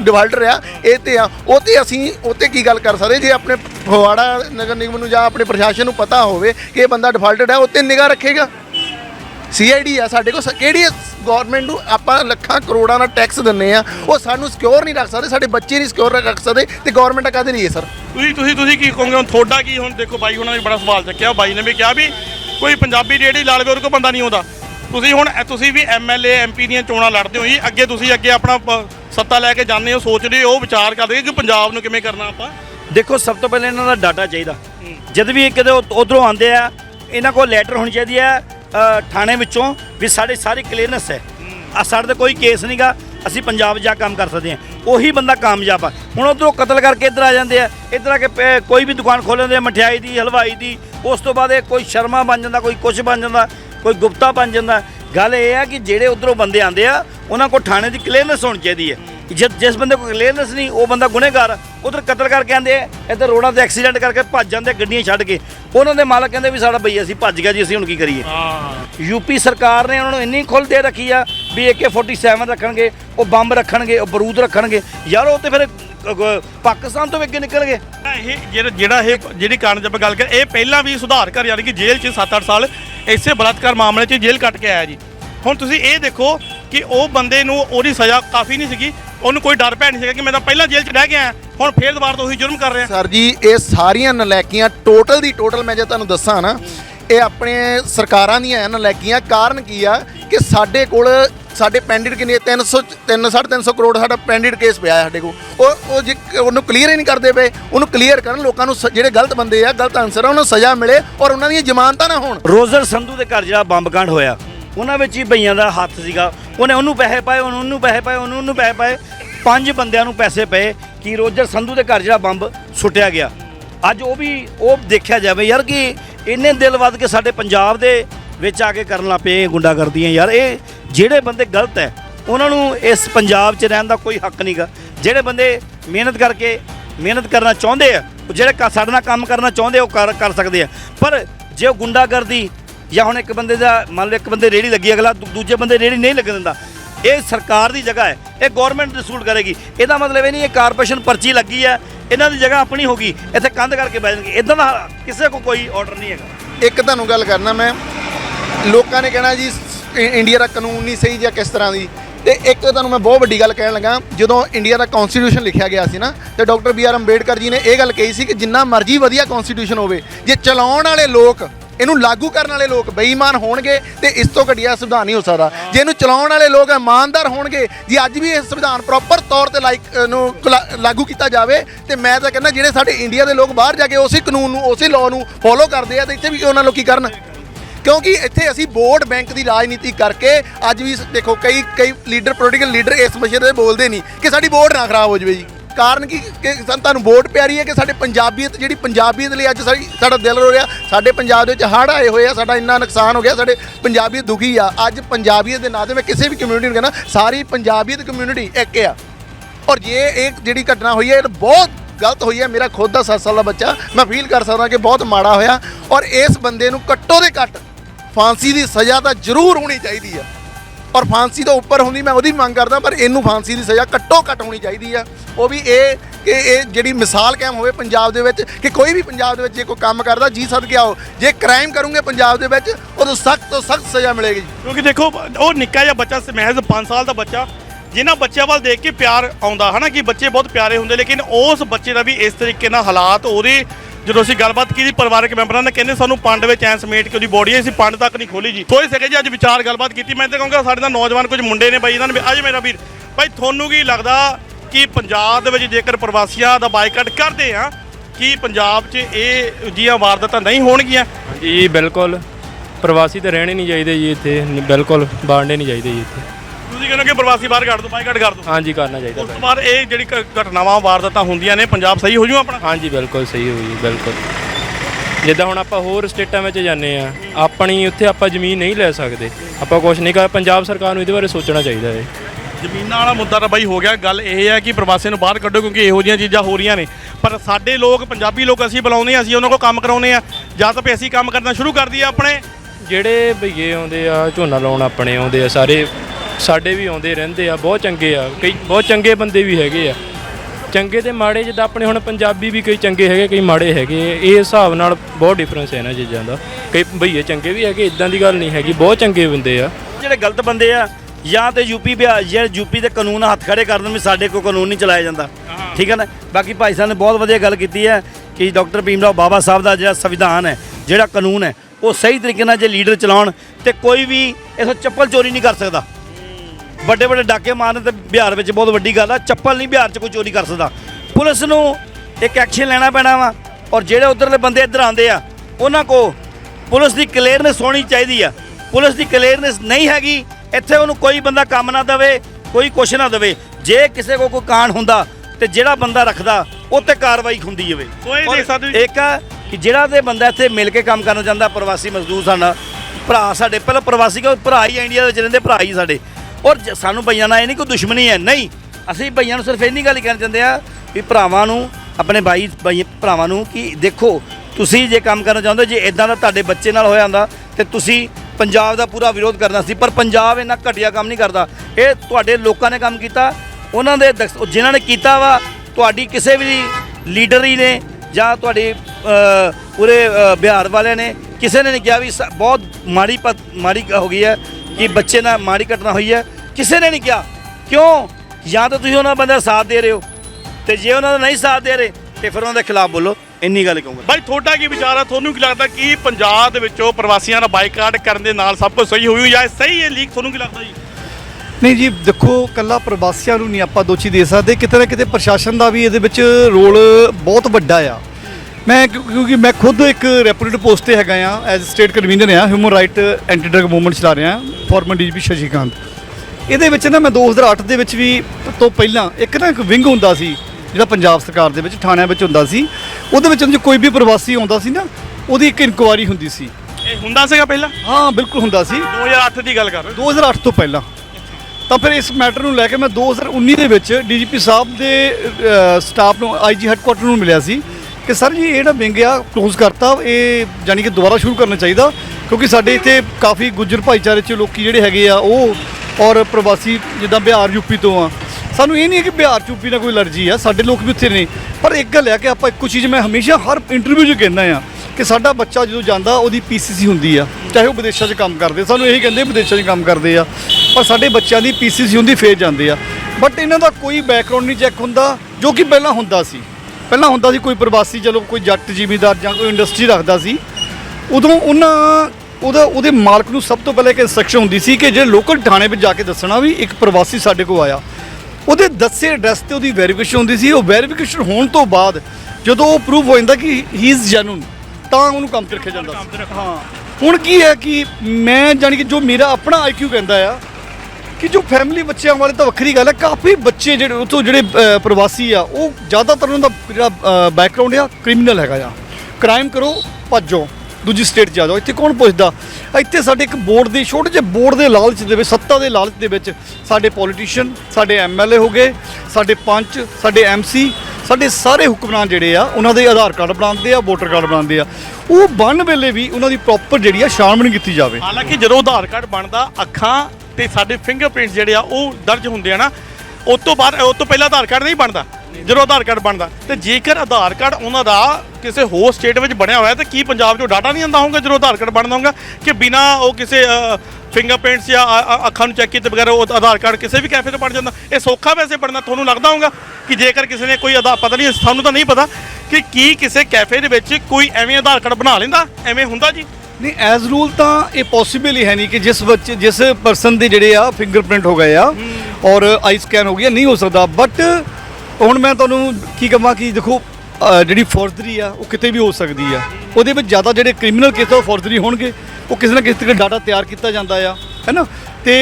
ਡਿਫਾਲਟਰ ਆ ਇਹ ਤੇ ਆ। ਉਹ ਤੇ ਅਸੀਂ ਉਹ ਤੇ ਕੀ ਗੱਲ ਕਰ ਸਕਦੇ ਜੇ ਆਪਣੇ ਫਗਵਾੜਾ ਨਗਰ ਨਿਗਮ ਨੂੰ ਜਾਂ ਆਪਣੇ ਪ੍ਰਸ਼ਾਸਨ ਨੂੰ ਪਤਾ ਹੋਵੇ ਕਿ ਇਹ ਬੰਦਾ ਡਿਫਾਲਟਡ ਹੈ ਉਹ ਤੇ ਨਿਗਾਹ ਰੱਖੇਗਾ। ਸੀਆਈਡੀ ਆ ਸਾਡੇ ਕੋਲ। ਸ- ਕਿਹੜੀ ਗਵਰਨਮੈਂਟ ਨੂੰ ਆਪਾਂ ਲੱਖਾਂ ਕਰੋੜਾਂ ਦਾ ਟੈਕਸ ਦਿੰਨੇ ਆ ਉਹ ਸਾਨੂੰ ਸਿਕਿਉਰ ਨਹੀਂ ਰੱਖ ਸਕਦੇ ਸਾਡੇ ਬੱਚੇ ਨਹੀਂ ਸਿਕਿਉਰ ਰੱਖ ਸਕਦੇ ਤੇ ਗਵਰਨਮੈਂਟ ਕਾਹਦੇ ਲਈ ਹੈ ਸਰ ਤੁਸੀਂ ਤੁਸੀਂ ਤੁਸੀਂ ਕੀ ਕਹੋਗੇ? ਹੁਣ ਤੁਹਾਡਾ ਕੀ ਹੁਣ ਦੇਖੋ ਬਾਈ ਉਹਨਾਂ ਨੇ ਬੜਾ ਸਵਾਲ ਚੱਕਿਆ। ਬਾਈ ਨੇ ਵੀ ਕਿਹਾ ਵੀ ਕੋਈ ਪੰਜਾਬੀ ਰੇੜੀ ਲਾ ਲਵੇ ਉਹਦੇ ਕੋਲ ਬੰਦਾ ਨਹੀਂ ਆਉਂਦਾ। ਤੁਸੀਂ ਹੁਣ ਤੁਸੀਂ ਵੀ ਐਮਐਲਏ ਐਮਪੀ ਦੀਆਂ ਚੋਣਾਂ ਲੜਦੇ ਹੋ ਜੀ। ਅੱਗੇ ਤੁਸੀਂ ਅੱਗੇ ਆਪਣਾ ਪ- ਸੱਤਾ ਲੈ ਕੇ ਜਾਂਦੇ ਹੋ ਸੋਚਦੇ ਹੋ ਵਿਚਾਰ ਕਰਦੇ ਕਿ ਪੰਜਾਬ ਨੂੰ ਕਿਵੇਂ ਕਰਨਾ ਆਪਾਂ। ਦੇਖੋ ਸਭ ਤੋਂ ਪਹਿਲਾਂ ਇਹਨਾਂ ਦਾ ਡਾਟਾ ਚਾਹੀਦਾ। ਜਦ ਵੀ ਇਹ ਕਿਤੇ ਉਧਰੋਂ ਆਉਂਦੇ ਆ ਇਹਨਾਂ ਕੋਲ ਲੈਟਰ ਹੋਣੀ ਚਾਹੀਦੀ ਹੈ ਥਾਣੇ ਵਿੱਚੋਂ ਵੀ ਸਾਡੇ ਸਾਰੀ ਕਲੀਅਰਨੈਸ ਹੈ। ਆ ਸਾਡੇ ਤੇ ਕੋਈ ਕੇਸ ਨਹੀਂਗਾ ਅਸੀਂ ਪੰਜਾਬ ਜਾ ਕੰਮ ਕਰ ਸਕਦੇ ਹਾਂ। ਉਹੀ ਬੰਦਾ ਕਾਮਯਾਬ ਆ। ਹੁਣ ਉਧਰੋਂ ਕਤਲ ਕਰਕੇ ਇੱਧਰ ਆ ਜਾਂਦੇ ਆ। ਇੱਧਰ ਆ ਕੇ ਪ- ਕੋਈ ਵੀ ਦੁਕਾਨ ਖੋਲ ਲੈਂਦੇ ਆ, ਮਠਿਆਈ ਦੀ, ਹਲਵਾਈ ਦੀ। ਉਸ ਤੋਂ ਬਾਅਦ ਇਹ ਕੋਈ ਸ਼ਰਮਾ ਬਣ ਜਾਂਦਾ, ਕੋਈ ਕੁਛ ਬਣ ਜਾਂਦਾ, ਕੋਈ ਗੁਪਤਾ ਬਣ ਜਾਂਦਾ। ਗੱਲ ਇਹ ਆ ਕਿ ਜਿਹੜੇ ਉਧਰੋਂ ਬੰਦੇ ਆਉਂਦੇ ਆ, ਉਹਨਾਂ ਕੋਲ ਥਾਣੇ ਦੀ ਕਲੀਅਰਨੈਸ ਹੋਣੀ ਚਾਹੀਦੀ ਹੈ। ਜਿਸ ਜਿਸ ਬੰਦੇ ਕੋਲ ਕਲੀਅਰਨੈਸ ਨਹੀਂ ਉਹ ਬੰਦਾ ਗੁਨੇਗਾਰ ਉਧਰ ਕਤਲ ਕਰਕੇ ਆਂਦੇ ਆ ਇੱਧਰ ਰੋਡਾਂ ਤੇ ਐਕਸੀਡੈਂਟ ਕਰਕੇ ਭੱਜ ਜਾਂਦੇ ਗੱਡੀਆਂ ਛੱਡ ਕੇ। ਉਹਨਾਂ ਦੇ ਮਾਲਕ ਕਹਿੰਦੇ ਵੀ ਸਾਡਾ ਬਈ ਅਸੀਂ ਭੱਜ ਗਿਆ ਜੀ ਅਸੀਂ ਹੁਣ ਕੀ ਕਰੀਏ? ਯੂਪੀ ਸਰਕਾਰ ਨੇ ਉਹਨਾਂ ਨੂੰ ਇੰਨੀ ਖੁੱਲ੍ਹ ਦੇ ਰੱਖੀ ਆ ਵੀ AK47 ਰੱਖਣਗੇ ਉਹ ਬੰਬ ਰੱਖਣਗੇ ਉਹ ਬਰੂਦ ਰੱਖਣਗੇ। ਯਾਰ ਉਹ ਤੇ ਫਿਰ ਪਾਕਿਸਤਾਨ ਤੋਂ ਵੀ ਅੱਗੇ ਨਿਕਲ ਗਏ ਇਹ ਜਿਹੜਾ ਜਿਹੜਾ ਇਹ ਜਿਹੜੀ ਕਾਰਨ ਜਬ ਗੱਲ ਕਰ ਇਹ ਪਹਿਲਾਂ ਵੀ ਸੁਧਾਰ ਕਰ ਯਾਨੀ ਕਿ ਜੇਲ੍ਹ 'ਚ 7-8 ਸਾਲ ਇਸੇ ਬਲਾਤਕਾਰ ਮਾਮਲੇ 'ਚ ਜੇਲ੍ਹ ਕੱਟ ਕੇ ਆਇਆ ਜੀ। ਹੁਣ ਤੁਸੀਂ ਇਹ ਦੇਖੋ ਕਿ ਉਹ ਬੰਦੇ ਨੂੰ ਉਹਦੀ ਸਜ਼ਾ ਕਾਫੀ ਨਹੀਂ ਸੀਗੀ ਉਹਨੂੰ ਕੋਈ ਡਰ ਭੈ ਨਹੀਂ ਸੀਗਾ ਕਿ ਮੈਂ ਤਾਂ ਪਹਿਲਾਂ ਜੇਲ੍ਹ 'ਚ ਰਹਿ ਗਿਆ ਹੁਣ ਫੇਰ ਦੁਬਾਰਾ ਤੋਂ ਉਹੀ ਜੁਰਮ ਕਰ ਰਿਹਾ। ਸਰ ਜੀ ਇਹ ਸਾਰੀਆਂ ਨਲੈਕੀਆਂ ਟੋਟਲ ਦੀ ਟੋਟਲ ਮੈਂ ਜੇ ਤੁਹਾਨੂੰ ਦੱਸਾਂ ਨਾ ਇਹ ਆਪਣੇ ਸਰਕਾਰਾਂ ਦੀਆਂ ਇਹ ਨਲੈਕੀਆਂ। ਕਾਰਨ ਕੀ ਆ ਕਿ ਸਾਡੇ ਕੋਲ ਸਾਡੇ ਪੈਂਡਿਡ ਕਿੰਨੇ 300 3 350 ਕਰੋੜ ਸਾਡਾ ਪੈਂਡਿਡ ਕੇਸ ਪਿਆ ਹੈ ਸਾਡੇ ਕੋਲ। ਉਹ ਉਹ ਜੇ ਉਹਨੂੰ ਕਲੀਅਰ ਹੀ ਨਹੀਂ ਕਰਦੇ ਪਏ। ਉਹਨੂੰ ਕਲੀਅਰ ਕਰਨ ਲੋਕਾਂ ਨੂੰ ਸ- ਜਿਹੜੇ ਗਲਤ ਬੰਦੇ ਆ ਗਲਤ ਆਨਸਰ ਆ ਉਹਨਾਂ ਨੂੰ ਸਜ਼ਾ ਮਿਲੇ ਔਰ ਉਹਨਾਂ ਦੀਆਂ ਜ਼ਮਾਨਤਾਂ ਨਾ ਹੋਣ। ਰੋਜ਼ਰ ਸੰਧੂ ਦੇ ਘਰ ਜਿਹੜਾ ਬੰਬ ਕਾਂਡ ਹੋਇਆ ਉਹਨਾਂ ਵਿੱਚ ਹੀ ਬਈਆਂ ਦਾ ਹੱਥ ਸੀਗਾ। ਉਹਨੇ ਉਹਨੂੰ ਪੈਸੇ ਪਾਏ ਉਹਨੂੰ ਉਹਨੂੰ ਪੈਸੇ ਪਾਏ ਉਹਨੂੰ ਉਹਨੂੰ ਪੈਸੇ ਪਾਏ। ਪੰਜ ਬੰਦਿਆਂ ਨੂੰ ਪੈਸੇ ਪਏ ਕਿ ਰੋਜ਼ਰ ਸੰਧੂ ਦੇ ਘਰ ਜਿਹੜਾ ਬੰਬ ਸੁੱਟਿਆ ਗਿਆ। ਅੱਜ ਉਹ ਵੀ ਉਹ ਦੇਖਿਆ ਜਾਵੇ ਯਾਰ ਕਿ ਇੰਨੇ ਦਿਲ ਵੱਧ ਕੇ ਸਾਡੇ ਪੰਜਾਬ ਦੇ ਵਿੱਚ ਆ ਕੇ ਕਰਨ ਲੱਗ ਪਏ ਗੁੰਡਾਗਰਦੀਆਂ ਯਾਰ। ਇਹ ਜਿਹੜੇ ਬੰਦੇ ਗਲਤ ਹੈ ਉਹਨਾਂ ਨੂੰ ਇਸ ਪੰਜਾਬ 'ਚ ਰਹਿਣ ਦਾ ਕੋਈ ਹੱਕ ਨਹੀਂਗਾ ਜਿਹੜੇ ਬੰਦੇ ਮਿਹਨਤ ਕਰਕੇ ਮਿਹਨਤ ਕਰਨਾ ਚਾਹੁੰਦੇ ਆ ਉਹ ਜਿਹੜੇ ਕ- ਸਾਡੇ ਨਾਲ ਕੰਮ ਕਰਨਾ ਚਾਹੁੰਦੇ ਆ, ਉਹ ਕਰ ਕਰ ਸਕਦੇ ਆ। ਪਰ ਜੇ ਉਹ ਗੁੰਡਾਗਰਦੀ ਜਾਂ ਹੁਣ ਇੱਕ ਬੰਦੇ ਦਾ ਮੰਨ ਲਓ ਇੱਕ ਬੰਦੇ ਰੇੜੀ ਲੱਗੀ, ਅਗਲਾ ਦੂ- ਦੂਜੇ ਬੰਦੇ ਰੇੜੀ ਨਹੀਂ ਲੱਗਣ ਦਿੰਦਾ। ਇਹ ਸਰਕਾਰ ਦੀ ਜਗ੍ਹਾ ਹੈ, ਇਹ ਗਵਰਨਮੈਂਟ ਰਿਸੂਲ ਕਰੇਗੀ। ਇਹਦਾ ਮਤਲਬ ਇਹ ਨਹੀਂ ਇਹ ਕਾਰਪੋਰੇਸ਼ਨ ਪਰਚੀ ਲੱਗੀ ਹੈ, ਇਹਨਾਂ ਦੀ ਜਗ੍ਹਾ ਆਪਣੀ ਹੋਗੀ ਇੱਥੇ ਕੰਧ ਕਰਕੇ ਬਹਿ ਜਾਣਗੇ। ਇਦਾਂ ਦਾ ਕਿਸੇ ਕੋ ਕੋਈ ਆਰਡਰ ਨਹੀਂ ਹੈਗਾ। ਇੱਕ ਤੁਹਾਨੂੰ ਗੱਲ ਕਰਨਾ ਮੈਂ, ਲੋਕਾਂ ਨੇ ਕਹਿਣਾ ਜੀ ਸ- ਇ- ਇੰਡੀਆ ਦਾ ਕਾਨੂੰਨ ਨਹੀਂ ਸਹੀ ਜਾਂ ਕਿਸ ਤਰ੍ਹਾਂ ਦੀ। ਤੇ ਇੱਕ ਤੁਹਾਨੂੰ ਮੈਂ ਬਹੁਤ ਵੱਡੀ ਗੱਲ ਕਹਿਣ ਲੱਗਾ, ਜਦੋਂ ਇੰਡੀਆ ਦਾ ਕਨਸਟੀਟਿਊਸ਼ਨ ਲਿਖਿਆ ਗਿਆ ਸੀ ਨਾ, ਤੇ doctor B R Ambedkar ji ਨੇ ਇਹ ਗੱਲ ਕਹੀ ਸੀ ਕਿ ਜਿੰਨਾ ਮਰਜ਼ੀ ਵਧੀਆ ਕਨਸਟੀਟਿਊਸ਼ਨ ਹੋਵੇ, ਜੇ ਚਲਾਉਣ ਵਾਲੇ ਲੋਕ ਇਹਨੂੰ ਲਾਗੂ ਕਰਨ ਵਾਲੇ ਲੋਕ ਬੇਈਮਾਨ ਹੋਣਗੇ ਤੇ ਇਸ ਤੋਂ ਘਟੀਆ ਸੰਵਿਧਾਨ ਨਹੀਂ ਹੋ ਸਕਦਾ। ਜੇ ਇਹਨੂੰ ਚਲਾਉਣ ਵਾਲੇ ਲੋਕ ਇਮਾਨਦਾਰ ਹੋਣਗੇ, ਜੇ ਅੱਜ ਵੀ ਇਹ ਸੰਵਿਧਾਨ ਪ੍ਰੋਪਰ ਤੌਰ ਤੇ ਲਾਈਕ ਨੂੰ ਕਲਾ- ਲਾਗੂ ਕੀਤਾ ਜਾਵੇ, ਤੇ ਮੈਂ ਤਾਂ ਕਹਿੰਦਾ ਜਿਹੜੇ ਸਾਡੇ ਇੰਡੀਆ ਦੇ ਲੋਕ ਬਾਹਰ ਜਾ ਕੇ ਉਸੇ ਕਾਨੂੰਨ ਨੂੰ, ਉਸੇ ਲਾਅ ਨੂੰ ਫੋਲੋ ਕਰਦੇ ਆ, ਤੇ ਇੱਥੇ ਵੀ ਉਹਨਾਂ ਲੋਕੀ ਕਰਨ। ਕਿਉਂਕਿ ਇੱਥੇ ਅਸੀਂ ਵੋਟ ਬੈਂਕ ਦੀ ਰਾਜਨੀਤੀ ਕਰਕੇ ਅੱਜ ਵੀ ਦੇਖੋ ਕਈ ਕਈ ਲੀਡਰ ਪੋਲੀਟੀਕਲ ਲੀਡਰ ਇਸ ਮਸਲੇ ਤੇ ਬੋਲਦੇ ਨਹੀਂ ਕਿ ਸਾਡੀ ਵੋਟ ਨਾ ਖਰਾਬ ਹੋ ਜਾਵੇ ਜੀ। ਕਾਰਨ ਕੀ? ਕਿ ਸਾਨੂੰ ਤੁਹਾਨੂੰ ਵੋਟ ਪਿਆਰੀ ਹੈ ਕਿ ਸਾਡੇ ਪੰਜਾਬੀਅਤ, ਜਿਹੜੀ ਪੰਜਾਬੀਅਤ ਲਈ ਅੱਜ ਸਾਡੀ ਸਾਡਾ ਦਿਲ ਰੋ ਰਿਹਾ, ਸਾਡੇ ਪੰਜਾਬ ਦੇ ਵਿੱਚ ਹੜ੍ਹ ਆਏ ਹੋਏ ਆ, ਸਾਡਾ ਇੰਨਾ ਨੁਕਸਾਨ ਹੋ ਗਿਆ, ਸਾਡੇ ਪੰਜਾਬੀਅਤ ਦੁਖੀ ਆ। ਅੱਜ ਪੰਜਾਬੀਅਤ ਦੇ ਨਾਂ ਤੇ ਮੈਂ ਕਿਸੇ ਵੀ ਕਮਿਊਨਿਟੀ ਨੂੰ ਕਹਿੰਦਾ, ਸਾਰੀ ਪੰਜਾਬੀਅਤ ਕਮਿਊਨਿਟੀ ਇੱਕ ਆ। ਔਰ ਜੇ ਇਹ ਜਿਹੜੀ ਘਟਨਾ ਹੋਈ ਹੈ, ਇਹ ਬਹੁਤ ਗਲਤ ਹੋਈ ਹੈ। ਮੇਰਾ ਖੁਦ ਦਾ 7 ਸਾਲ ਦਾ ਬੱਚਾ, ਮੈਂ ਫੀਲ ਕਰ ਸਕਦਾ ਕਿ ਬਹੁਤ ਮਾੜਾ ਹੋਇਆ। ਔਰ ਇਸ ਬੰਦੇ ਨੂੰ ਘੱਟੋ ਦੇ ਘੱਟ ਫਾਂਸੀ ਦੀ ਸਜ਼ਾ ਤਾਂ ਜ਼ਰੂਰ ਹੋਣੀ ਚਾਹੀਦੀ ਆ। ਔਰ ਫਾਂਸੀ ਤੋਂ ਉੱਪਰ ਹੁੰਦੀ ਮੈਂ ਉਹਦੀ ਮੰਗ ਕਰਦਾ ਪਰ ਇਹਨੂੰ ਫਾਂਸੀ ਦੀ ਸਜ਼ਾ ਘੱਟੋ ਘੱਟ ਹੋਣੀ ਚਾਹੀਦੀ ਆ। ਉਹ ਵੀ ਇਹ ਕਿ ਇਹ ਜਿਹੜੀ ਮਿਸਾਲ ਕਾਇਮ ਹੋਵੇ ਪੰਜਾਬ ਦੇ ਵਿੱਚ ਕਿ ਕੋਈ ਵੀ ਪੰਜਾਬ ਦੇ ਵਿੱਚ ਜੇ ਕੋਈ ਕੰਮ ਕਰਦਾ ਜੀ ਸਦਕੇ ਆਓ। ਜੇ ਕ੍ਰਾਈਮ ਕਰੋਗੇ ਪੰਜਾਬ ਦੇ ਵਿੱਚ ਉਦੋਂ ਸਖਤ ਤੋਂ ਸਖਤ ਸਜ਼ਾ ਮਿਲੇਗੀ ਕਿਉਂਕਿ ਦੇਖੋ ਉਹ ਨਿੱਕਾ ਜਿਹਾ ਬੱਚਾ ਸੀ, ਮਹਿਜ਼ 5 ਸਾਲ ਦਾ ਬੱਚਾ ਜਿਨ੍ਹਾਂ ਬੱਚਿਆਂ ਵੱਲ ਦੇਖ ਕੇ ਪਿਆਰ ਆਉਂਦਾ ਹਨਾ ਕਿ ਬੱਚੇ ਬਹੁਤ ਪਿਆਰੇ ਹੁੰਦੇ ਲੇਕਿਨ ਉਸ ਬੱਚੇ ਦਾ ਵੀ ਇਸ ਤਰੀਕੇ ਨਾਲ ਹਾਲਾਤ ਉਹਦੇ ਜਦੋਂ ਅਸੀਂ ਗੱਲਬਾਤ ਕੀਤੀ, ਪਰਿਵਾਰਕ ਮੈਂਬਰਾਂ ਨੇ ਕਹਿੰਦੇ ਸਾਨੂੰ ਪੰਡ ਵਿੱਚ ਐਂ ਸਮੇਟ ਕੇ ਉਹਦੀ ਬੋਡੀ ਅਸੀਂ ਪੰਡ ਤੱਕ ਨਹੀਂ ਖੋਲੀ ਜੀ। ਹੋਏ ਸਕੇ ਜੀ, ਅੱਜ ਵਿਚਾਰ ਗੱਲਬਾਤ ਕੀਤੀ, ਮੈਂ ਤਾਂ ਕਹੂੰਗਾ ਸਾਡੇ ਨਾਲ ਨੌਜਵਾਨ ਕੁਝ ਮੁੰਡੇ ਨੇ ਬਾਈ, ਇਹਨਾਂ ਨੇ ਅੱਜ ਮੇਰਾ ਵੀਰ। ਬਾਈ, ਤੁਹਾਨੂੰ ਕੀ ਲੱਗਦਾ ਕਿ ਪੰਜਾਬ ਦੇ ਵਿੱਚ ਜੇਕਰ ਪ੍ਰਵਾਸੀਆਂ ਦਾ ਬਾਈਕਾਟ ਕਰਦੇ ਆ, ਕੀ ਪੰਜਾਬ 'ਚ ਇਹ ਜੀਆਂ ਵਾਰਦਾਤਾਂ ਨਹੀਂ ਹੋਣਗੀਆਂ? ਜੀ ਬਿਲਕੁਲ। ਪ੍ਰਵਾਸੀ ਤਾਂ ਰਹਿਣੇ ਨਹੀਂ ਚਾਹੀਦੇ ਜੀ ਇੱਥੇ, ਬਿਲਕੁਲ ਬਾੜਨੇ ਨਹੀਂ ਚਾਹੀਦੇ ਜੀ ਇੱਥੇ। ਤੁਸੀਂ ਕਹਿੰਦੇ ਕਿ ਪ੍ਰਵਾਸੀ ਬਾਹਰ ਕੱਢ ਦੋ ਬਾਈਕਾਟ ਕਰ ਦੋ। ਹਾਂਜੀ ਕਰਨਾ ਚਾਹੀਦਾ ਉਸ ਤੋਂ ਬਾਅਦ ਇਹ ਜਿਹੜੀ ਘ- ਘਟਨਾਵਾਂ ਵਾਰਦਾਤਾਂ ਹੁੰਦੀਆਂ ਨੇ ਪੰਜਾਬ ਸਹੀ ਹੋ ਜੂ ਆਪਣਾ? ਹਾਂਜੀ ਬਿਲਕੁਲ ਸਹੀ ਹੋਈ ਬਿਲਕੁਲ। ਜਿੱਦਾਂ ਹੁਣ ਆਪਾਂ ਹੋਰ ਸਟੇਟਾਂ ਵਿੱਚ ਜਾਂਦੇ ਆ ਆਪਣੀ ਉੱਥੇ ਆਪਾਂ ਜ਼ਮੀਨ ਨਹੀਂ ਲੈ ਸਕਦੇ। ਆਪਾਂ ਕੁਝ ਨਹੀਂ ਕਰ ਪੰਜਾਬ ਸਰਕਾਰ ਨੂੰ ਇਹਦੇ ਬਾਰੇ ਸੋਚਣਾ ਚਾਹੀਦਾ ਹੈ। ਜ਼ਮੀਨਾਂ ਵਾਲਾ ਮੁੱਦਾ ਤਾਂ ਬਾਈ ਹੋ ਗਿਆ ਗੱਲ ਇਹ ਹੈ ਕਿ ਪ੍ਰਵਾਸੀਆਂ ਨੂੰ ਬਾਹਰ ਕੱਢੋ ਕਿਉਂਕਿ ਇਹੋ ਜਿਹੀਆਂ ਚੀਜ਼ਾਂ ਹੋ ਰਹੀਆਂ ਨੇ। ਪਰ ਸਾਡੇ ਲੋਕ ਪੰਜਾਬੀ ਲੋਕ ਅਸੀਂ ਬੁਲਾਉਂਦੇ ਆ ਅਸੀਂ ਉਹਨਾਂ ਕੋਲ ਕੰਮ ਕਰਾਉਂਦੇ ਆ ਜਾਂ ਤਾਂ ਅਸੀਂ ਕੰਮ ਕਰਨਾ ਸ਼ੁਰੂ ਕਰ ਦਈਏ ਆਪਣੇ। ਜਿਹੜੇ ਭਈਏ ਆਉਂਦੇ ਆ ਝੋਨਾ ਲਾਉਣ ਆਪਣੇ ਆਉਂਦੇ ਆ ਸਾਰੇ ਸਾਡੇ ਵੀ ਆਉਂਦੇ ਰਹਿੰਦੇ ਆ ਬਹੁਤ ਚੰਗੇ ਆ ਕਈ ਬਹੁਤ ਚੰਗੇ ਬੰਦੇ ਵੀ ਹੈਗੇ ਆ। ਚੰਗੇ ਤੇ ਮਾੜੇ ਜਿੱਦਾਂ ਆਪਣੇ ਹੁਣ ਪੰਜਾਬੀ ਵੀ ਕਈ ਚੰਗੇ ਹੈਗੇ ਕਈ ਮਾੜੇ ਹੈਗੇ ਇਹ ਹਿਸਾਬ ਨਾਲ ਬਹੁਤ ਡਿਫਰੈਂਸ ਹੈ ਇਹਨਾਂ ਚੀਜ਼ਾਂ ਦਾ। ਕਈ ਭਈਏ ਚੰਗੇ ਵੀ ਹੈਗੇ ਇਦਾਂ ਦੀ ਗੱਲ ਨਹੀਂ ਹੈਗੀ ਬਹੁਤ ਚੰਗੇ ਬੰਦੇ ਆ। ਜਿਹੜੇ ਗਲਤ ਬੰਦੇ ਆ ਜਾਂ ਤੇ ਯੂਪੀ ਬਿਹਾਰ ਜਿਹੜੇ ਯੂਪੀ ਦੇ ਕਾਨੂੰਨ ਹੱਥ ਖੜੇ ਕਰ ਦੇਣ ਵੀ ਸਾਡੇ ਕੋਲ ਕਾਨੂੰਨ ਨਹੀਂ ਚਲਾਇਆ ਜਾਂਦਾ। ਠੀਕ ਹੈ ਨਾ? ਬਾਕੀ ਭਾਈ ਸਾਹਿਬ ਨੇ ਬਹੁਤ ਵਧੀਆ ਗੱਲ ਕੀਤੀ ਹੈ ਕਿ ਡਾਕਟਰ ਭੀਮਰਾਓ ਬਾਬਾ ਸਾਹਿਬ ਦਾ ਜਿਹੜਾ ਸੰਵਿਧਾਨ ਹੈ ਜਿਹੜਾ ਕਾਨੂੰਨ ਹੈ ਉਹ ਸਹੀ ਤਰੀਕੇ ਨਾਲ ਜੇ ਲੀਡਰ ਚਲਾਉਣ ਤੇ ਕੋਈ ਵੀ ਇਥੋਂ ਚੱਪਲ ਚੋਰੀ ਨਹੀਂ ਕਰ ਸਕਦਾ। ਵੱਡੇ ਵੱਡੇ ਡਾਕੇ ਮਾਰਨ ਤੇ ਬਿਹਾਰ ਵਿੱਚ ਬਹੁਤ ਵੱਡੀ ਗੱਲ ਆ। ਚੱਪਲ ਨਹੀਂ ਬਿਹਾਰ 'ਚ ਕੋਈ ਚੋਰੀ ਕਰ ਸਕਦਾ। ਪੁਲਿਸ ਨੂੰ ਇੱਕ ਐਕਸ਼ਨ ਲੈਣਾ ਪੈਣਾ ਵਾ ਔਰ ਜਿਹੜੇ ਉਧਰਲੇ ਬੰਦੇ ਇੱਧਰ ਆਉਂਦੇ ਆ ਉਹਨਾਂ ਕੋ ਪੁਲਿਸ ਦੀ ਕਲੀਅਰਨੈਸ ਹੋਣੀ ਚਾਹੀਦੀ ਆ। ਪੁਲਿਸ ਦੀ ਕਲੀਅਰਨੈਸ ਨਹੀਂ ਹੈਗੀ ਇੱਥੇ ਉਹਨੂੰ ਕੋਈ ਬੰਦਾ ਕੰਮ ਨਾ ਦੇਵੇ ਕੋਈ ਕੁਛ ਨਾ ਦੇਵੇ। ਜੇ ਕਿਸੇ ਕੋ ਕੋਈ ਕਾਂਡ ਹੁੰਦਾ ਤੇ ਜਿਹੜਾ ਬੰਦਾ ਰੱਖਦਾ ਉਹ ਤੇ ਕਾਰਵਾਈ ਹੁੰਦੀ ਕੋਈ ਸਕਦੇ ਇੱਕ ਆ ਕਿ ਜਿਹੜਾ ਤੇ ਬੰਦਾ ਇੱਥੇ ਮਿਲ ਕੇ ਕੰਮ ਕਰਨਾ ਚਾਹੁੰਦਾ ਪ੍ਰਵਾਸੀ ਮਜ਼ਦੂਰ ਸਾਡਾ ਭਰਾ ਸਾਡੇ ਪਹਿਲਾਂ ਪ੍ਰਵਾਸੀ ਕੋ ਭਰਾ ਹੀ ਇੰਡੀਆ ਵਿੱਚ ਰਹਿੰਦੇ ਭਰਾ ਹੀ ਸਾਡੇ। ਔਰ ਜ- ਸਾਨੂੰ ਭਈਆਂ ਨਾਲ ਇਹ ਨਹੀਂ, ਕੋਈ ਦੁਸ਼ਮਣੀ ਹੈ, ਨਹੀਂ। ਅਸੀਂ ਭਈਆਂ ਨੂੰ ਸਿਰਫ ਇੰਨੀ ਗੱਲ ਹੀ ਕਹਿਣਾ ਚਾਹੁੰਦੇ ਆ ਵੀ ਭਰਾਵਾਂ ਨੂੰ, ਆਪਣੇ ਭਾਈ ਭਾਈ ਭਰਾਵਾਂ ਨੂੰ ਕਿ ਦੇਖੋ, ਤੁਸੀਂ ਜੇ ਕੰਮ ਕਰਨਾ ਚਾਹੁੰਦੇ ਜੇ ਇਦਾਂ ਦਾ ਤੁਹਾਡੇ ਬੱਚੇ ਨਾਲ ਹੋਇਆ ਹੁੰਦਾ, ਤੇ ਤੁਸੀਂ ਪੰਜਾਬ ਦਾ ਪੂਰਾ ਵਿਰੋਧ ਕਰਨਾ ਸੀ, ਪਰ ਪੰਜਾਬ ਇਹਨਾਂ ਘਟੀਆ ਕੰਮ ਨਹੀਂ ਕਰਦਾ। ਇਹ ਤੁਹਾਡੇ ਲੋਕਾਂ ਨੇ ਕੰਮ ਕੀਤਾ, ਉਹਨਾਂ ਦੇ ਦਕਸ- ਜਿਨ੍ਹਾਂ ਨੇ ਕੀਤਾ ਵਾ, ਤੁਹਾਡੀ ਕਿਸੇ ਵੀ ਲੀਡਰ ਹੀ ਨੇ, ਜਾਂ ਤੁਹਾਡੇ ਪੂਰੇ ਬਿਹਾਰ ਵਾਲਿਆਂ ਨੇ, ਕਿਸੇ ਨੇ ਨਹੀਂ ਕਿਹਾ ਵੀ ਸ- ਬਹੁਤ ਮਾੜੀ ਪ- ਮਾੜੀ ਹੋ ਗਈ ਹੈ ਕਿ ਬੱਚੇ ਨਾਲ ਮਾੜੀ ਘਟਨਾ ਹੋਈ ਹੈ ਕਿਸੇ ਨੇ ਨਹੀਂ ਕਿਹਾ। ਕਿਉਂ? ਜਾਂ ਤਾਂ ਤੁਸੀਂ ਉਹਨਾਂ ਬੰਦੇ ਦਾ ਸਾਥ ਦੇ ਰਹੇ ਹੋ ਤੇ ਜੇ ਉਹਨਾਂ ਦਾ ਨਹੀਂ ਸਾਥ ਦੇ ਰਹੇ ਤੇ ਫਿਰ ਉਹਨਾਂ ਦੇ ਖਿਲਾਫ ਬੋਲੋ। ਇੰਨੀ ਗੱਲ ਕਹੂੰਗਾ। ਬਾਈ ਤੁਹਾਡਾ ਕੀ ਵਿਚਾਰ ਆ? ਤੁਹਾਨੂੰ ਕੀ ਲੱਗਦਾ ਕਿ ਪੰਜਾਬ ਦੇ ਵਿੱਚੋਂ ਪ੍ਰਵਾਸੀਆਂ ਦਾ ਬਾਈਕਾਟ ਕਰਨ ਦੇ ਨਾਲ ਸਭ ਕੁਝ ਸਹੀ ਹੋਈ ਜਾਂ ਸਹੀ ਹੈ ਲੀਕ? ਤੁਹਾਨੂੰ ਕੀ ਲੱਗਦਾ ਜੀ? ਨਹੀਂ ਜੀ ਦੇਖੋ ਕੱਲਾ ਪ੍ਰਵਾਸੀਆਂ ਨੂੰ ਨਹੀਂ ਆਪਾਂ ਦੋਸ਼ੀ ਦੇ ਸਕਦੇ। ਕਿਤੇ ਨਾ ਕਿਤੇ ਪ੍ਰਸ਼ਾਸਨ ਦਾ ਵੀ ਇਹਦੇ ਵਿੱਚ ਰੋਲ ਬਹੁਤ ਵੱਡਾ ਆ। ਮੈਂ ਕਿਉਂ- ਕਿਉਂਕਿ ਮੈਂ ਖੁਦ ਇੱਕ ਰੈਪੂਟੇਡ ਪੋਸਟ ਤੇ ਹੈਗਾ ਆ ਐਜ਼ ਸਟੇਟ ਕਨਵੀਨਰ ਆ human right anti drug movement ਚਲਾ ਰਿਹਾ ਫਾਰਮਰ ਡੀਜੀਪੀ ਸ਼ਸ਼ੀਕਾਂਤ। ਇਹਦੇ ਵਿੱਚ ਨਾ ਮੈਂ 2008 ਦੇ ਵਿੱਚ ਵੀ ਤੋਂ ਪਹਿਲਾਂ ਇੱਕ ਨਾ ਇੱਕ ਵਿੰਗ ਹੁੰਦਾ ਸੀ ਜਿਹੜਾ ਪੰਜਾਬ ਸਰਕਾਰ ਦੇ ਵਿੱਚ ਥਾਣਿਆਂ ਵਿੱਚ ਹੁੰਦਾ ਸੀ। ਉਹਦੇ ਵਿੱਚ ਜੇ ਕੋਈ ਵੀ ਪ੍ਰਵਾਸੀ ਆਉਂਦਾ ਸੀ ਨਾ ਉਹਦੀ ਇੱਕ ਇਨਕੁਆਇਰੀ ਹੁੰਦੀ ਸੀ। ਇਹ ਹੁੰਦਾ ਸੀਗਾ ਪਹਿਲਾਂ? ਹਾਂ ਬਿਲਕੁਲ ਹੁੰਦਾ ਸੀ। 2008 ਦੀ ਗੱਲ ਕਰ ਰਹੇ 2008 ਤੋਂ ਪਹਿਲਾਂ। ਤਾਂ ਫਿਰ ਇਸ ਮੈਟਰ ਨੂੰ ਲੈ ਕੇ ਮੈਂ 2019 ਦੇ ਵਿੱਚ ਡੀਜੀਪੀ ਸਾਹਿਬ ਦੇ ਸਟਾਫ ਨੂੰ ਆਈਜੀ ਹੈੱਡਕੁਆਟਰ ਨੂੰ ਮਿਲਿਆ ਸੀ। ਕਿ ਸਰ ਜੀ, ਇਹ ਜਿਹੜਾ ਵਿੰਗ ਆ ਕਲੋਜ਼ ਕਰਤਾ, ਇਹ ਜਾਨੀ ਕਿ ਦੁਬਾਰਾ ਸ਼ੁਰੂ ਕਰਨਾ ਚਾਹੀਦਾ, ਕਿਉਂਕਿ ਸਾਡੇ ਇੱਥੇ ਕਾਫੀ ਗੁੱਜਰ ਭਾਈਚਾਰੇ 'ਚ ਲੋਕੀ ਜਿਹੜੇ ਹੈਗੇ ਆ, ਉਹ ਔਰ ਪ੍ਰਵਾਸੀ ਜਿੱਦਾਂ ਬਿਹਾਰ ਯੂਪੀ ਤੋਂ ਆ। ਸਾਨੂੰ ਇਹ ਨਹੀਂ ਹੈ ਕਿ ਬਿਹਾਰ ਯੂਪੀ ਨਾਲ ਕੋਈ ਅਲਰਜੀ ਆ, ਸਾਡੇ ਲੋਕ ਵੀ ਉੱਥੇ ਨੇ। ਪਰ ਇੱਕ ਗੱਲ ਹੈ ਕਿ ਆਪਾਂ ਇੱਕੋ ਚੀਜ਼ ਮੈਂ ਹਮੇਸ਼ਾ ਹਰ ਇੰਟਰਵਿਊ 'ਚ ਕਹਿੰਦਾ ਆ ਕਿ ਸਾਡਾ ਬੱਚਾ ਜਦੋਂ ਜਾਂਦਾ, ਉਹਦੀ ਪੀਸੀਸੀ ਹੁੰਦੀ ਆ, ਚਾਹੇ ਉਹ ਵਿਦੇਸ਼ਾਂ 'ਚ ਕੰਮ ਕਰਦੇ। ਸਾਨੂੰ ਇਹੀ ਕਹਿੰਦੇ ਵਿਦੇਸ਼ਾਂ 'ਚ ਕੰਮ ਕਰਦੇ ਆ, ਪਰ ਸਾਡੇ ਬੱਚਿਆਂ ਦੀ ਪੀਸੀਸੀ ਹੁੰਦੀ, ਫੇਰ ਜਾਂਦੇ ਆ। ਬਟ ਇਹਨਾਂ ਦਾ ਕੋਈ ਬੈਕਗ੍ਰਾਉਂਡ ਨਹੀਂ ਚੈੱਕ ਹੁੰਦਾ, ਜੋ ਕਿ ਪਹਿਲਾਂ ਹੁੰਦਾ ਸੀ। ਪਹਿਲਾਂ ਹੁੰਦਾ ਸੀ ਕੋਈ ਪ੍ਰਵਾਸੀ ਚਲੋ ਕੋਈ ਜੱਟ ਜ਼ਿਮੀਂਦਾਰ ਜਾਂ ਕੋਈ ਇੰਡਸਟਰੀ ਰੱਖਦਾ ਸੀ ਉਦੋਂ ਉਹਨਾਂ ਉਹਦਾ ਉਹਦੇ ਮਾਲਕ ਨੂੰ ਸਭ ਤੋਂ ਪਹਿਲਾਂ ਇੱਕ ਇਨਸਟਰਕਸ਼ਨ ਹੁੰਦੀ ਸੀ ਕਿ ਜਿਹੜੇ ਲੋਕਲ ਥਾਣੇ ਵਿੱਚ ਜਾ ਕੇ ਦੱਸਣਾ ਵੀ ਇੱਕ ਪ੍ਰਵਾਸੀ ਸਾਡੇ ਕੋਲ ਆਇਆ। ਉਹਦੇ ਦੱਸੇ ਐਡਰੈਸ ਤੇ ਉਹਦੀ ਵੈਰੀਫਿਕੇਸ਼ਨ ਹੁੰਦੀ ਸੀ। ਉਹ ਵੈਰੀਫਿਕੇਸ਼ਨ ਹੋਣ ਤੋਂ ਬਾਅਦ ਜਦੋਂ ਉਹ ਪ੍ਰੂਵ ਹੋ ਜਾਂਦਾ ਕਿ ਹੀ ਇਜ਼ ਜੈਨੂਨ ਤਾਂ ਉਹਨੂੰ ਕੰਮ ਤੇ ਰੱਖਿਆ ਜਾਂਦਾ ਹਾਂ। ਹੁਣ ਕੀ ਹੈ ਕਿ ਮੈਂ ਜਾਣੀ ਕਿ ਜੋ ਮੇਰਾ ਆਪਣਾ ਆਈਕਿਊ ਕਹਿੰਦਾ ਆ ਕਿ ਜੋ ਫੈਮਿਲੀ ਬੱਚਿਆਂ ਵਾਲੇ ਤਾਂ ਵੱਖਰੀ ਗੱਲ ਹੈ ਕਾਫੀ ਬੱਚੇ ਜਿਹੜੇ ਉਤੋਂ ਜਿਹੜੇ ਅਹ, ਪ੍ਰਵਾਸੀ ਆ ਉਹ ਜ਼ਿਆਦਾਤਰ ਉਹਨਾਂ ਦਾ ਜਿਹੜਾ ਬੈਕਗ੍ਰਾਉਂਡ ਆ ਕ੍ਰਿਮੀਨਲ ਹੈਗਾ ਆ। ਕ੍ਰਾਈਮ ਕਰੋ ਭੱਜੋ ਦੂਜੀ ਸਟੇਟ 'ਚ ਆ ਜਾਓ। ਇੱਥੇ ਕੌਣ ਪੁੱਛਦਾ? ਇੱਥੇ ਸਾਡੇ ਇੱਕ ਬੋਰਡ ਦੇ ਛੋਟੇ ਜਿਹੇ ਬੋਰਡ ਦੇ ਲਾਲਚ ਦੇ ਵਿੱਚ ਸੱਤਾ ਦੇ ਲਾਲਚ ਦੇ ਵਿੱਚ ਸਾਡੇ ਪੋਲੀਟੀਸ਼ੀਅਨ ਸਾਡੇ ਐਮਐਲਏ ਹੋ ਗਏ ਸਾਡੇ ਪੰਚ ਸਾਡੇ ਐਮਸੀ ਸਾਡੇ ਸਾਰੇ ਹੁਕਮਰਾਨ ਜਿਹੜੇ ਆ ਉਹਨਾਂ ਦੇ ਆਧਾਰ ਕਾਰਡ ਬਣਾਉਂਦੇ ਆ ਵੋਟਰ ਕਾਰਡ ਬਣਾਉਂਦੇ ਆ। ਉਹ ਬਣ ਵੇਲੇ ਵੀ ਉਹਨਾਂ ਦੀ ਪ੍ਰੋਪਰ ਜਿਹੜੀ ਆ ਛਾਣਬੀਣ ਕੀਤੀ ਜਾਵੇ। ਹਾਲਾਂਕਿ ਜਦੋਂ ਆਧਾਰ ਕਾਰਡ ਬਣਦਾ ਅੱਖਾਂ ਤੇ ਸਾਡੇ ਫਿੰਗਰਪ੍ਰਿੰਟਸ ਜਿਹੜੇ ਆ, ਉਹ ਦਰਜ ਹੁੰਦੇ ਆ ਨਾ, ਉਸ ਤੋਂ ਬਾਅਦ, ਉਸ ਤੋਂ ਪਹਿਲਾਂ ਆਧਾਰ ਕਾਰਡ ਨਹੀਂ ਬਣਦਾ। ਜਦੋਂ ਆਧਾਰ ਕਾਰਡ ਬਣਦਾ, ਤੇ ਜੇਕਰ ਆਧਾਰ ਕਾਰਡ ਉਹਨਾਂ ਦਾ ਕਿਸੇ ਹੋਰ ਸਟੇਟ ਵਿੱਚ ਬਣਿਆ ਹੋਇਆ ਤਾਂ ਕੀ ਪੰਜਾਬ 'ਚੋਂ ਡਾਟਾ ਨਹੀਂ ਆਉਂਦਾ ਹੋਊਗਾ ਜਦੋਂ ਆਧਾਰ ਕਾਰਡ ਬਣਦਾ ਹੋਊਗਾ, ਕਿ ਬਿਨਾ ਉਹ ਕਿਸੇ ਫਿੰਗਰਪ੍ਰਿੰਟਸ ਜਾਂ ਅੱਖਾਂ ਨੂੰ ਚੈੱਕ ਕੀਤੇ ਬਗੈਰ ਉਹ ਆਧਾਰ ਕਾਰਡ ਕਿਸੇ ਵੀ ਕੈਫੇ ਤੋਂ ਬਣ ਜਾਂਦਾ। ਇਹ ਸੌਖਾ ਵੈਸੇ ਬਣਨਾ ਤੁਹਾਨੂੰ ਲੱਗਦਾ ਹੋਊਗਾ ਕਿ ਜੇਕਰ ਕਿਸੇ ਨੇ ਕੋਈ ਆਧਾਰ, ਪਤਾ ਨਹੀਂ, ਸਾਨੂੰ ਤਾਂ ਨਹੀਂ ਪਤਾ ਕਿ ਕੀ ਕਿਸੇ ਕੈਫੇ ਦੇ ਵਿੱਚ ਕੋਈ ਐਵੇਂ ਆਧਾਰ ਕਾਰਡ ਬਣਾ ਲੈਂਦਾ, ਐਵੇਂ ਹੁੰਦਾ ਜੀ। ਨਹੀਂ ਐਜ਼ ਰੂਲ ਤਾਂ ਇਹ ਪੋਸੀਬਲ ਹੀ ਹੈ ਨਹੀਂ ਕਿ ਜਿਸ ਬੱਚੇ ਜਿਸ ਪਰਸਨ ਦੇ ਜਿਹੜੇ ਆ ਫਿੰਗਰਪ੍ਰਿੰਟ ਹੋ ਗਏ ਆ ਔਰ ਆਈ ਸਕੈਨ ਹੋ ਗਿਆ ਨਹੀਂ ਹੋ ਸਕਦਾ। ਬਟ ਹੁਣ ਮੈਂ ਤੁਹਾਨੂੰ ਕੀ ਕਹਾਂ ਕਿ ਦੇਖੋ ਜਿਹੜੀ ਫੋਰਜਰੀ ਆ ਉਹ ਕਿਤੇ ਵੀ ਹੋ ਸਕਦੀ ਆ। ਉਹਦੇ ਵਿੱਚ ਜ਼ਿਆਦਾ ਜਿਹੜੇ ਕ੍ਰਿਮੀਨਲ ਕੇਸ ਆ ਉਹ ਫੋਰਜਰੀ ਹੋਣਗੇ। ਉਹ ਕਿਸੇ ਨਾ ਕਿਸੇ ਤਰੀਕੇ ਡਾਟਾ ਤਿਆਰ ਕੀਤਾ ਜਾਂਦਾ ਆ ਹੈਨਾ ਤੇ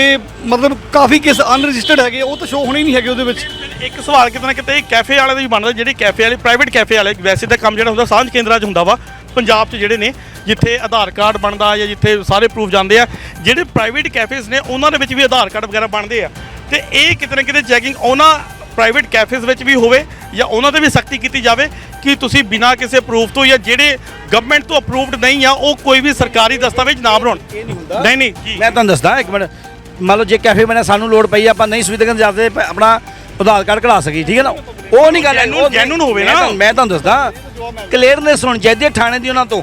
ਮਤਲਬ ਕਾਫੀ ਕੇਸ ਅਨਰਜਿਸਟਰਡ ਹੈਗੇ ਉਹ ਤਾਂ ਸ਼ੋ ਹੋਣੇ ਹੀ ਨਹੀਂ ਹੈਗੇ ਉਹਦੇ ਵਿੱਚ। ਇੱਕ ਸਵਾਲ ਕਿਤੇ ਨਾ ਕਿਤੇ ਕੈਫੇ ਵਾਲੇ ਦਾ ਵੀ ਬਣਦਾ ਜਿਹੜੇ ਕੈਫੇ ਵਾਲੇ ਪ੍ਰਾਈਵੇਟ ਕੈਫੇ ਵਾਲੇ ਵੈਸੇ ਤਾਂ ਕੰਮ ਜਿਹੜਾ ਹੁੰਦਾ ਸਾਂਝ ਕੇਂਦਰਾਂ 'ਚ ਹੁੰਦਾ ਵਾ ਪੰਜਾਬ 'ਚ ਜਿਹੜੇ ਨੇ ਜਿੱਥੇ ਆਧਾਰ ਕਾਰਡ ਬਣਦਾ ਜਾਂ ਜਿੱਥੇ ਸਾਰੇ ਪ੍ਰੂਫ ਜਾਂਦੇ ਆ ਜਿਹੜੇ ਪ੍ਰਾਈਵੇਟ ਕੈਫੇਸ ਨੇ ਉਹਨਾਂ ਦੇ ਵਿੱਚ ਵੀ ਆਧਾਰ ਕਾਰਡ ਵਗੈਰਾ ਬਣਦੇ ਆ। ਤੇ ਇਹ ਕਿਤੇ ਨਾ ਕਿਤੇ ਚੈਕਿੰਗ ਉਹਨਾਂ ਪ੍ਰਾਈਵੇਟ ਕੈਫੇਸ ਵਿੱਚ ਵੀ ਹੋਵੇ ਜਾਂ ਉਹਨਾਂ ਤੇ ਵੀ ਸਖਤੀ ਕੀਤੀ ਜਾਵੇ ਕਿ ਤੁਸੀਂ ਬਿਨਾਂ ਕਿਸੇ ਪ੍ਰੂਫ ਤੋਂ ਜਾਂ ਜਿਹੜੇ ਗਵਰਨਮੈਂਟ ਤੋਂ ਅਪਰੂਵਡ ਨਹੀਂ ਆ ਉਹ ਕੋਈ ਵੀ ਸਰਕਾਰੀ ਦਸਤਾਵੇਜ਼ ਨਾ ਬਣਾਉਣ। ਨਹੀਂ ਨਹੀਂ ਮੈਂ ਤੁਹਾਨੂੰ ਦੱਸਦਾ ਇੱਕ ਮਿੰਟ। ਮੰਨ ਲਓ ਜੇ ਕੈਫੇ ਬਣਾ ਸਾਨੂੰ ਲੋੜ ਪਈ ਆਪਾਂ ਨਹੀਂ ਸੁਵਿਧਾ ਕਰਨ ਜਾਂਦੇ ਆਪਣਾ ਆਧਾਰ ਕਾਰਡ ਕਢਾ ਸਕੀ ਠੀਕ ਹੈ ਨਾ? ਉਹ ਨਹੀਂ ਗੱਲ genuine ਹੋਵੇ ਨਾ। ਮੈਂ ਤੁਹਾਨੂੰ ਦੱਸਦਾ ਕਲੀਅਰਨੈਸ ਹੋਣੀ ਚਾਹੀਦੀ ਥਾਣੇ ਦੀ ਉਹਨਾਂ ਤੋਂ।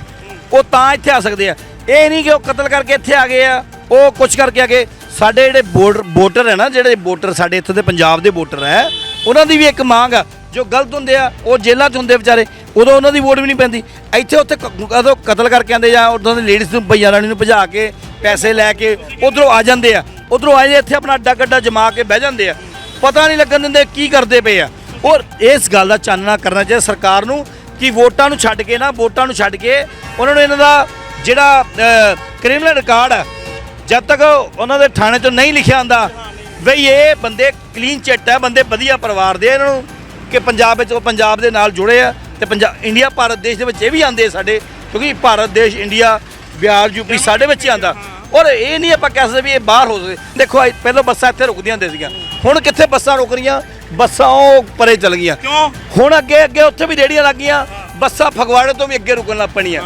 ਉਹ ਤਾਂ ਇੱਥੇ ਆ ਸਕਦੇ ਆ। ਇਹ ਨਹੀਂ ਕਿ ਉਹ ਕਤਲ ਕਰਕੇ ਇੱਥੇ ਆ ਗਏ ਆ, ਉਹ ਕੁਝ ਕਰਕੇ ਆ ਗਏ। ਸਾਡੇ ਜਿਹੜੇ ਵੋਟਰ ਵੋਟਰ ਹੈ ਨਾ, ਜਿਹੜੇ ਵੋਟਰ ਸਾਡੇ ਇੱਥੇ ਦੇ ਪੰਜਾਬ ਦੇ ਵੋਟਰ ਹੈ, ਉਹਨਾਂ ਦੀ ਵੀ ਇੱਕ ਮੰਗ ਆ। ਜੋ ਗਲਤ ਹੁੰਦੇ ਆ, ਉਹ ਜੇਲ੍ਹਾਂ 'ਚ ਹੁੰਦੇ ਵਿਚਾਰੇ। ਉਦੋਂ ਉਹਨਾਂ ਦੀ ਵੋਟ ਵੀ ਨਹੀਂ ਪੈਂਦੀ। ਇੱਥੇ ਉੱਥੇ ਕਦੋਂ ਕਤਲ ਕਰਕੇ ਆਉਂਦੇ ਜਾਂ ਉਦੋਂ ਦੇ ਲੇਡੀਜ਼ ਨੂੰ, ਭਈਆ ਰਾਣੀ ਨੂੰ ਭਜਾ ਕੇ, ਪੈਸੇ ਲੈ ਕੇ ਉਧਰੋਂ ਆ ਜਾਂਦੇ ਆ। ਉਧਰੋਂ ਆਏ ਇੱਥੇ ਆਪਣਾ ਅੱਡਾ ਗੱਡਾ ਜਮਾ ਕੇ ਬਹਿ ਜਾਂਦੇ ਆ। ਪਤਾ ਨਹੀਂ ਲੱਗਣ ਦਿੰਦੇ ਕੀ ਕਰਦੇ ਪਏ ਆ। ਔਰ ਇਸ ਗੱਲ ਦਾ ਚਾਨਣਾ ਕਰਨਾ ਚਾਹੀਦਾ ਸਰਕਾਰ ਨੂੰ। ਕਿ ਵੋਟਾਂ ਨੂੰ ਛੱਡ ਕੇ ਨਾ ਵੋਟਾਂ ਨੂੰ ਛੱਡ ਕੇ ਉਹਨਾਂ ਨੂੰ ਇਹਨਾਂ ਦਾ ਜਿਹੜਾ ਕ੍ਰਿਮੀਨਲ ਰਿਕਾਰਡ ਹੈ ਜਦ ਤੱਕ ਉਹਨਾਂ ਦੇ ਥਾਣੇ 'ਚੋਂ ਨਹੀਂ ਲਿਖਿਆ ਹੁੰਦਾ ਬਈ ਇਹ ਬੰਦੇ ਕਲੀਨ ਚਿੱਟ ਹੈ ਬੰਦੇ ਵਧੀਆ ਪਰਿਵਾਰ ਦੇ ਇਹਨਾਂ ਨੂੰ ਕਿ ਪੰਜਾਬ ਵਿੱਚ ਉਹ ਪੰਜਾਬ ਦੇ ਨਾਲ ਜੁੜੇ ਆ ਤੇ ਪੰਜਾਬ ਇੰਡੀਆ ਭਾਰਤ ਦੇਸ਼ ਦੇ ਵਿੱਚ ਇਹ ਵੀ ਆਉਂਦੇ ਸਾਡੇ ਕਿਉਂਕਿ ਭਾਰਤ ਦੇਸ਼ ਇੰਡੀਆ ਬਿਹਾਰ ਯੂਪੀ ਸਾਡੇ ਵਿੱਚ ਆਂਦਾ ਔਰ ਇਹ ਨਹੀਂ ਆਪਾਂ ਕਹਿ ਸਕਦੇ ਵੀ ਇਹ ਬਾਹਰ ਹੋ ਸਕਦੇ ਦੇਖੋ ਅੱਜ ਪਹਿਲਾਂ ਬੱਸਾਂ ਇੱਥੇ ਰੁਕਦੀਆਂ ਹੁੰਦੀਆਂ ਸੀਗੀਆਂ। ਹੁਣ ਕਿੱਥੇ ਬੱਸਾਂ ਰੁਕ ਰਹੀਆਂ? ਬੱਸਾਂ ਉਹ ਪਰੇ ਚਲ ਗਈਆਂ। ਕਿਉਂ? ਹੁਣ ਅੱਗੇ ਅੱਗੇ ਉੱਥੇ ਵੀ ਰੇੜੀਆਂ ਲੱਗੀਆਂ ਬੱਸਾਂ ਫਗਵਾੜੇ ਤੋਂ ਵੀ ਅੱਗੇ ਰੁਕਣ ਲੱਗ ਪਣੀਆਂ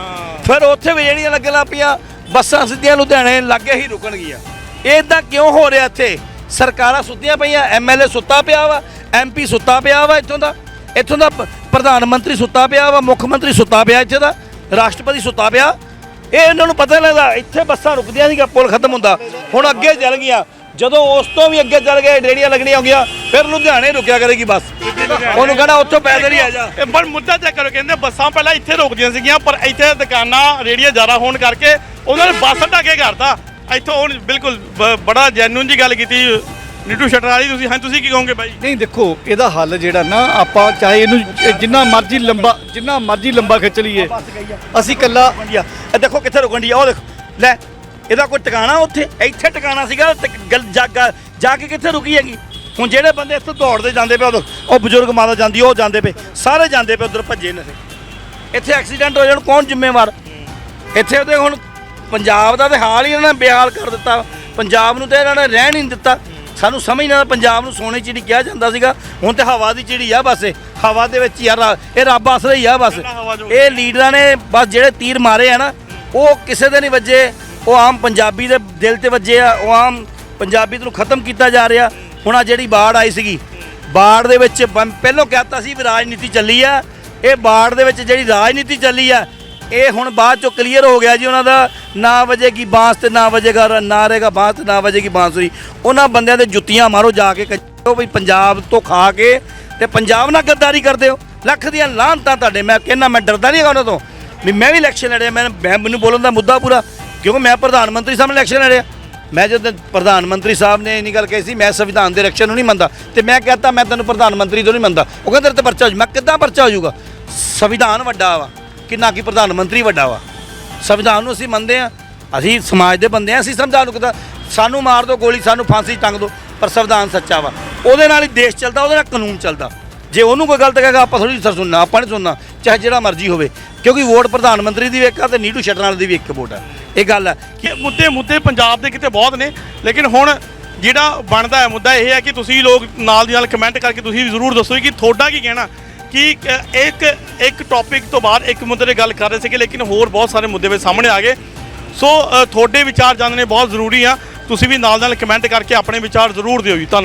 ਫਿਰ ਉੱਥੇ ਵੀ ਰੇੜੀਆਂ ਲੱਗਣ ਲੱਗ ਪਈਆਂ। ਬੱਸਾਂ ਸਿੱਧੀਆਂ ਲੁਧਿਆਣੇ ਲੱਗੇ ਹੀ ਰੁਕਣਗੀਆਂ ਇਹ ਇਦਾਂ ਕਿਉਂ ਹੋ ਰਿਹਾ ਇੱਥੇ? ਸਰਕਾਰਾਂ ਸੁੱਤੀਆਂ ਪਈਆਂ ਐਮਐਲਏ ਸੁੱਤਾ ਪਿਆ ਵਾ ਐਮਪੀ ਸੁੱਤਾ ਪਿਆ ਵਾ ਇੱਥੋਂ ਦਾ। ਇੱਥੋਂ ਦਾ ਪ੍ਰਧਾਨ ਮੰਤਰੀ ਸੁੱਤਾ ਪਿਆ ਵਾ ਮੁੱਖ ਮੰਤਰੀ ਸੁੱਤਾ ਪਿਆ ਇੱਥੇ ਦਾ। ਰਾਸ਼ਟਰਪਤੀ ਸੁੱਤਾ ਪਿਆ। ਇਹ ਇਹਨਾਂ ਨੂੰ ਪਤਾ ਨਹੀਂ ਲੱਗਦਾ, ਇੱਥੇ ਬੱਸਾਂ ਰੁਕਦੀਆਂ ਸੀਗਾ ਪੁਲ ਖਤਮ ਹੁੰਦਾ। ਹੁਣ ਅੱਗੇ ਚੱਲ ਗਈਆਂ। ਜਦੋਂ ਉਸ ਤੋਂ ਵੀ ਅੱਗੇ ਚੱਲ ਗਏ ਰੇੜੀਆਂ ਲੱਗਣੀਆਂ ਹੋ ਗਈਆਂ, ਫਿਰ ਲੁਧਿਆਣੇ ਰੁਕਿਆ ਕਰੇਗੀ ਬੱਸ। ਉਹਨੂੰ ਕਹਣਾ, ਉੱਥੋਂ ਪੈਦਲ ਹੀ ਆ ਜਾ। ਇਹ ਪਰ ਮੁੱਦਾ ਚੈੱਕ ਕਰੋ, ਕਹਿੰਦੇ ਬੱਸਾਂ ਪਹਿਲਾਂ ਇੱਥੇ ਰੁਕਦੀਆਂ ਸੀਗੀਆਂ, ਪਰ ਇੱਥੇ ਦੁਕਾਨਾਂ, ਰੇੜੀਆਂ ਜ਼ਿਆਦਾ ਹੋਣ ਕਰਕੇ ਉਹਨਾਂ ਨੇ ਬੱਸ ਅੱਡਾ ਕੇ ਕਰਤਾ। ਇੱਥੋਂ ਹੁਣ ਬਿਲਕੁਲ ਬ- ਬੜਾ ਜੈਨੂਨ ਜੀ ਗੱਲ ਕੀਤੀ ਨੀਟੂ ਸ਼ਟਰ ਵਾਲੀ ਤੁਸੀਂ ਹਾਂ ਤੁਸੀਂ ਕੀ ਕਹੋਗੇ ਬਾਈ? ਨਹੀਂ ਦੇਖੋ ਇਹਦਾ ਹੱਲ ਜਿਹੜਾ ਨਾ ਆਪਾਂ ਚਾਹੇ ਇਹਨੂੰ ਜਿੰਨਾ ਮਰਜ਼ੀ ਲੰਬਾ ਜਿੰਨਾ ਮਰਜ਼ੀ ਲੰਬਾ ਖਿੱਚ ਲਈਏ। ਅਸੀਂ ਕੱਲਾ ਇਹ ਦੇਖੋ ਕਿੱਥੇ ਰੁਕਣ ਦੀ ਆ ਉਹ ਦੇਖੋ। ਲੈ ਇਹਦਾ ਕੋਈ ਟਿਕਾਣਾ ਉੱਥੇ? ਇੱਥੇ ਟਿਕਾਣਾ ਸੀਗਾ ਗੱਲ ਜਾ- ਜਾ ਕੇ ਕਿੱਥੇ ਰੁਕੀ ਹੈਗੀ? ਹੁਣ ਜਿਹੜੇ ਬੰਦੇ ਇੱਥੋਂ ਦੌੜਦੇ ਜਾਂਦੇ ਪਏ ਉਹ ਉਹ ਬਜ਼ੁਰਗ ਮਾਤਾ ਜਾਂਦੀ ਉਹ ਜਾਂਦੇ ਪਏ। ਸਾਰੇ ਜਾਂਦੇ ਪਏ ਉਧਰ ਭੱਜੇ ਨੇ। ਇੱਥੇ ਐਕਸੀਡੈਂਟ ਹੋ ਜਾਣ ਕੌਣ ਜ਼ਿੰਮੇਵਾਰ? ਇੱਥੇ ਉਹਦੇ ਹੁਣ ਪੰਜਾਬ ਦਾ ਤੇ ਹਾਲ ਹੀ ਇਹਨਾਂ ਨੇ ਬੇਹਾਲ ਕਰ ਦਿੱਤਾ। ਪੰਜਾਬ ਨੂੰ ਤੇ ਇਹਨਾਂ ਨੇ ਰਹਿਣ ਹੀ ਨਹੀਂ ਦਿੱਤਾ। ਸਾਨੂੰ ਸਮਝ ਨਾ ਪੰਜਾਬ ਨੂੰ ਸੋਨੇ ਚਿੜੀ ਕਿਹਾ ਜਾਂਦਾ ਸੀਗਾ। ਹੁਣ ਤੇ ਹਵਾ ਦੀ ਚਿੜੀ ਆ ਬਸ ਇਹ। ਹਵਾ ਦੇ ਵਿੱਚ ਹੀ ਆ ਰਾ- ਇਹ ਰੱਬ ਆਸਰੇ ਹੀ ਆ ਬਸ। ਇਹ ਲੀਡਰਾਂ ਨੇ ਬਸ ਜਿਹੜੇ ਤੀਰ ਮਾਰੇ ਆ ਨਾ ਉਹ ਕਿਸੇ ਦੇ ਨਹੀਂ ਵੱਜੇ। ਉਹ ਆਮ ਪੰਜਾਬੀ ਦੇ ਦਿਲ ਤੇ ਵੱਜੇ ਆ ਉਹ ਆਮ ਪੰਜਾਬੀ ਨੂੰ ਖਤਮ ਕੀਤਾ ਜਾ ਰਿਹਾ। ਹੁਣ ਆ ਜਿਹੜੀ ਬਾੜ ਆਈ ਸੀਗੀ ਬਾੜ ਦੇ ਵਿੱਚ ਬੰ- ਪਹਿਲੋਂ ਕਹਤਾ ਸੀ ਵੀ ਰਾਜਨੀਤੀ ਚੱਲੀ ਆ। ਇਹ ਬਾੜ ਦੇ ਵਿੱਚ ਜਿਹੜੀ ਰਾਜਨੀਤੀ ਚੱਲੀ ਆ ਇਹ ਹੁਣ ਬਾਅਦ ਚੋਂ ਕਲੀਅਰ ਹੋ ਗਿਆ ਜੀ ਉਹਨਾਂ ਦਾ, ਨਾ ਵਜੇਗੀ ਬਾਂਸ ਤੇ ਨਾ ਵਜੇਗਾ ਨਾ ਰਹੇਗਾ ਬਾਂਸ ਤੇ ਨਾ ਵਜੇਗੀ ਬਾਂਸੁਰੀ ਉਹਨਾਂ ਬੰਦਿਆਂ ਦੇ ਜੁੱਤੀਆਂ ਮਾਰੋ ਜਾ ਕੇ ਕੱਢੋ ਵੀ ਪੰਜਾਬ ਤੋਂ ਖਾ ਕੇ ਤੇ ਪੰਜਾਬ ਨਾਲ ਗੱਦਾਰੀ ਕਰਦੇ ਹੋ। ਲੱਖ ਦੀਆਂ ਲਾਹਨਤਾਂ ਤੁਹਾਡੇ, ਮੈਂ ਕਹਿੰਦਾ, ਮੈਂ ਡਰਦਾ ਨਹੀਂ ਹੈਗਾ ਉਹਨਾਂ ਤੋਂ। ਵੀ ਮੈਂ ਵੀ ਇਲੈਕਸ਼ਨ ਲੜਿਆ, ਮੈਂ, ਮੈਂ- ਮੈਨੂੰ ਬੋਲਣ ਦਾ ਮੁੱਦਾ ਪੂਰਾ, ਕਿਉਂਕਿ ਮੈਂ ਪ੍ਰਧਾਨ ਮੰਤਰੀ ਸਾਹਮਣੇ ਇਲੈਕਸ਼ਨ ਲੜਿਆ। ਮੈਂ ਜਦੋਂ ਪ੍ਰਧਾਨ ਮੰਤਰੀ ਸਾਹਿਬ ਨੇ ਇੰਨੀ ਗੱਲ ਕਹੀ ਸੀ, ਮੈਂ ਸੰਵਿਧਾਨ ਦੇ ਰਕਸ਼ਾ ਨੂੰ ਨਹੀਂ ਮੰਨਦਾ। ਤੇ ਮੈਂ ਕਹਤਾ, ਮੈਂ ਤੈਨੂੰ ਪ੍ਰਧਾਨ ਮੰਤਰੀ ਤੋਂ ਨਹੀਂ ਮੰਨਦਾ। ਉਹ ਕਹਿੰਦੇ ਤੇ ਪਰਚਾ ਹੋ ਜਾਊ ਮੈਂ ਕਿੱਦਾਂ ਪਰਚਾ ਹੋ ਜਾਊਗਾ ਸੰਵਿਧਾਨ ਵੱਡਾ ਵਾ। ਕਿ ਨਾ ਕਿ ਪ੍ਰਧਾਨ ਮੰਤਰੀ ਵੱਡਾ ਵਾ। ਸੰਵਿਧਾਨ ਨੂੰ ਅਸੀਂ ਮੰਨਦੇ ਆ ਅਸੀਂ ਸਮਾਜ ਦੇ ਬੰਦੇ ਆ ਅਸੀਂ ਸੰਵਿਧਾਨ ਨੂੰ ਕਿਦਾਂ। ਸਾਨੂੰ ਮਾਰ ਦਿਓ ਗੋਲੀ, ਸਾਨੂੰ ਫਾਂਸੀ ਟੰਗ ਦਿਓ ਪਰ ਸੰਵਿਧਾਨ ਸੱਚਾ ਵਾ। ਉਹਦੇ ਨਾਲ ਹੀ ਦੇਸ਼ ਚੱਲਦਾ, ਉਹਦੇ ਨਾਲ ਕਾਨੂੰਨ ਚੱਲਦਾ। ਜੇ ਉਹਨੂੰ ਕੋਈ ਗਲਤ ਕਹੇਗਾ, ਆਪਾਂ ਥੋੜੀ ਸੁਣਨਾ ਆਪਾਂ ਨਹੀਂ ਸੁਣਨਾ, ਚਾਹੇ ਜਿਹੜਾ ਮਰਜ਼ੀ ਹੋਵੇ। ਕਿਉਂਕਿ ਵੋਟ ਪ੍ਰਧਾਨ ਮੰਤਰੀ ਦੀ ਵੀ ਇੱਕ ਆ ਤੇ ਨੀਟੂ ਛੱਡਣ ਵਾਲੇ ਦੀ ਵੀ ਇੱਕ ਵੋਟ ਆ। ਇਹ ਗੱਲ ਹੈ ਕਿ ਮੁੱਦੇ ਮੁੱਦੇ ਪੰਜਾਬ ਦੇ ਕਿਤੇ ਬਹੁਤ ਨੇ। ਲੇਕਿਨ ਹੁਣ ਜਿਹੜਾ ਬਣਦਾ ਹੈ ਮੁੱਦਾ ਇਹ ਹੈ ਕਿ ਤੁਸੀਂ ਲੋਕ ਨਾਲ ਦੀ ਨਾਲ ਕਮੈਂਟ ਕਰਕੇ ਤੁਸੀਂ ਵੀ ਜ਼ਰੂਰ ਦੱਸੋ ਕਿ ਤੁਹਾਡਾ ਕੀ ਕਹਿਣਾ। ਕਿ ਇੱਕ ਇੱਕ ਟੌਪਿਕ ਤੋਂ ਬਾਅਦ ਇੱਕ ਮੁੱਦੇ ਤੇ ਗੱਲ ਕਰ ਰਹੇ ਸੀਗੇ, ਲੇਕਿਨ ਹੋਰ ਬਹੁਤ ਸਾਰੇ ਮੁੱਦੇ ਵੀ ਸਾਹਮਣੇ ਆ ਗਏ। ਸੋ ਤੁਹਾਡੇ ਵਿਚਾਰ ਜਾਣਨੇ ਬਹੁਤ ਜ਼ਰੂਰੀ ਆ। ਤੁਸੀਂ ਵੀ ਨਾਲ ਨਾਲ ਕਮੈਂਟ ਕਰਕੇ ਆਪਣੇ ਵਿਚਾਰ ਜ਼ਰੂਰ ਦਿਓ ਜੀ। ਧੰਨਵਾਦ।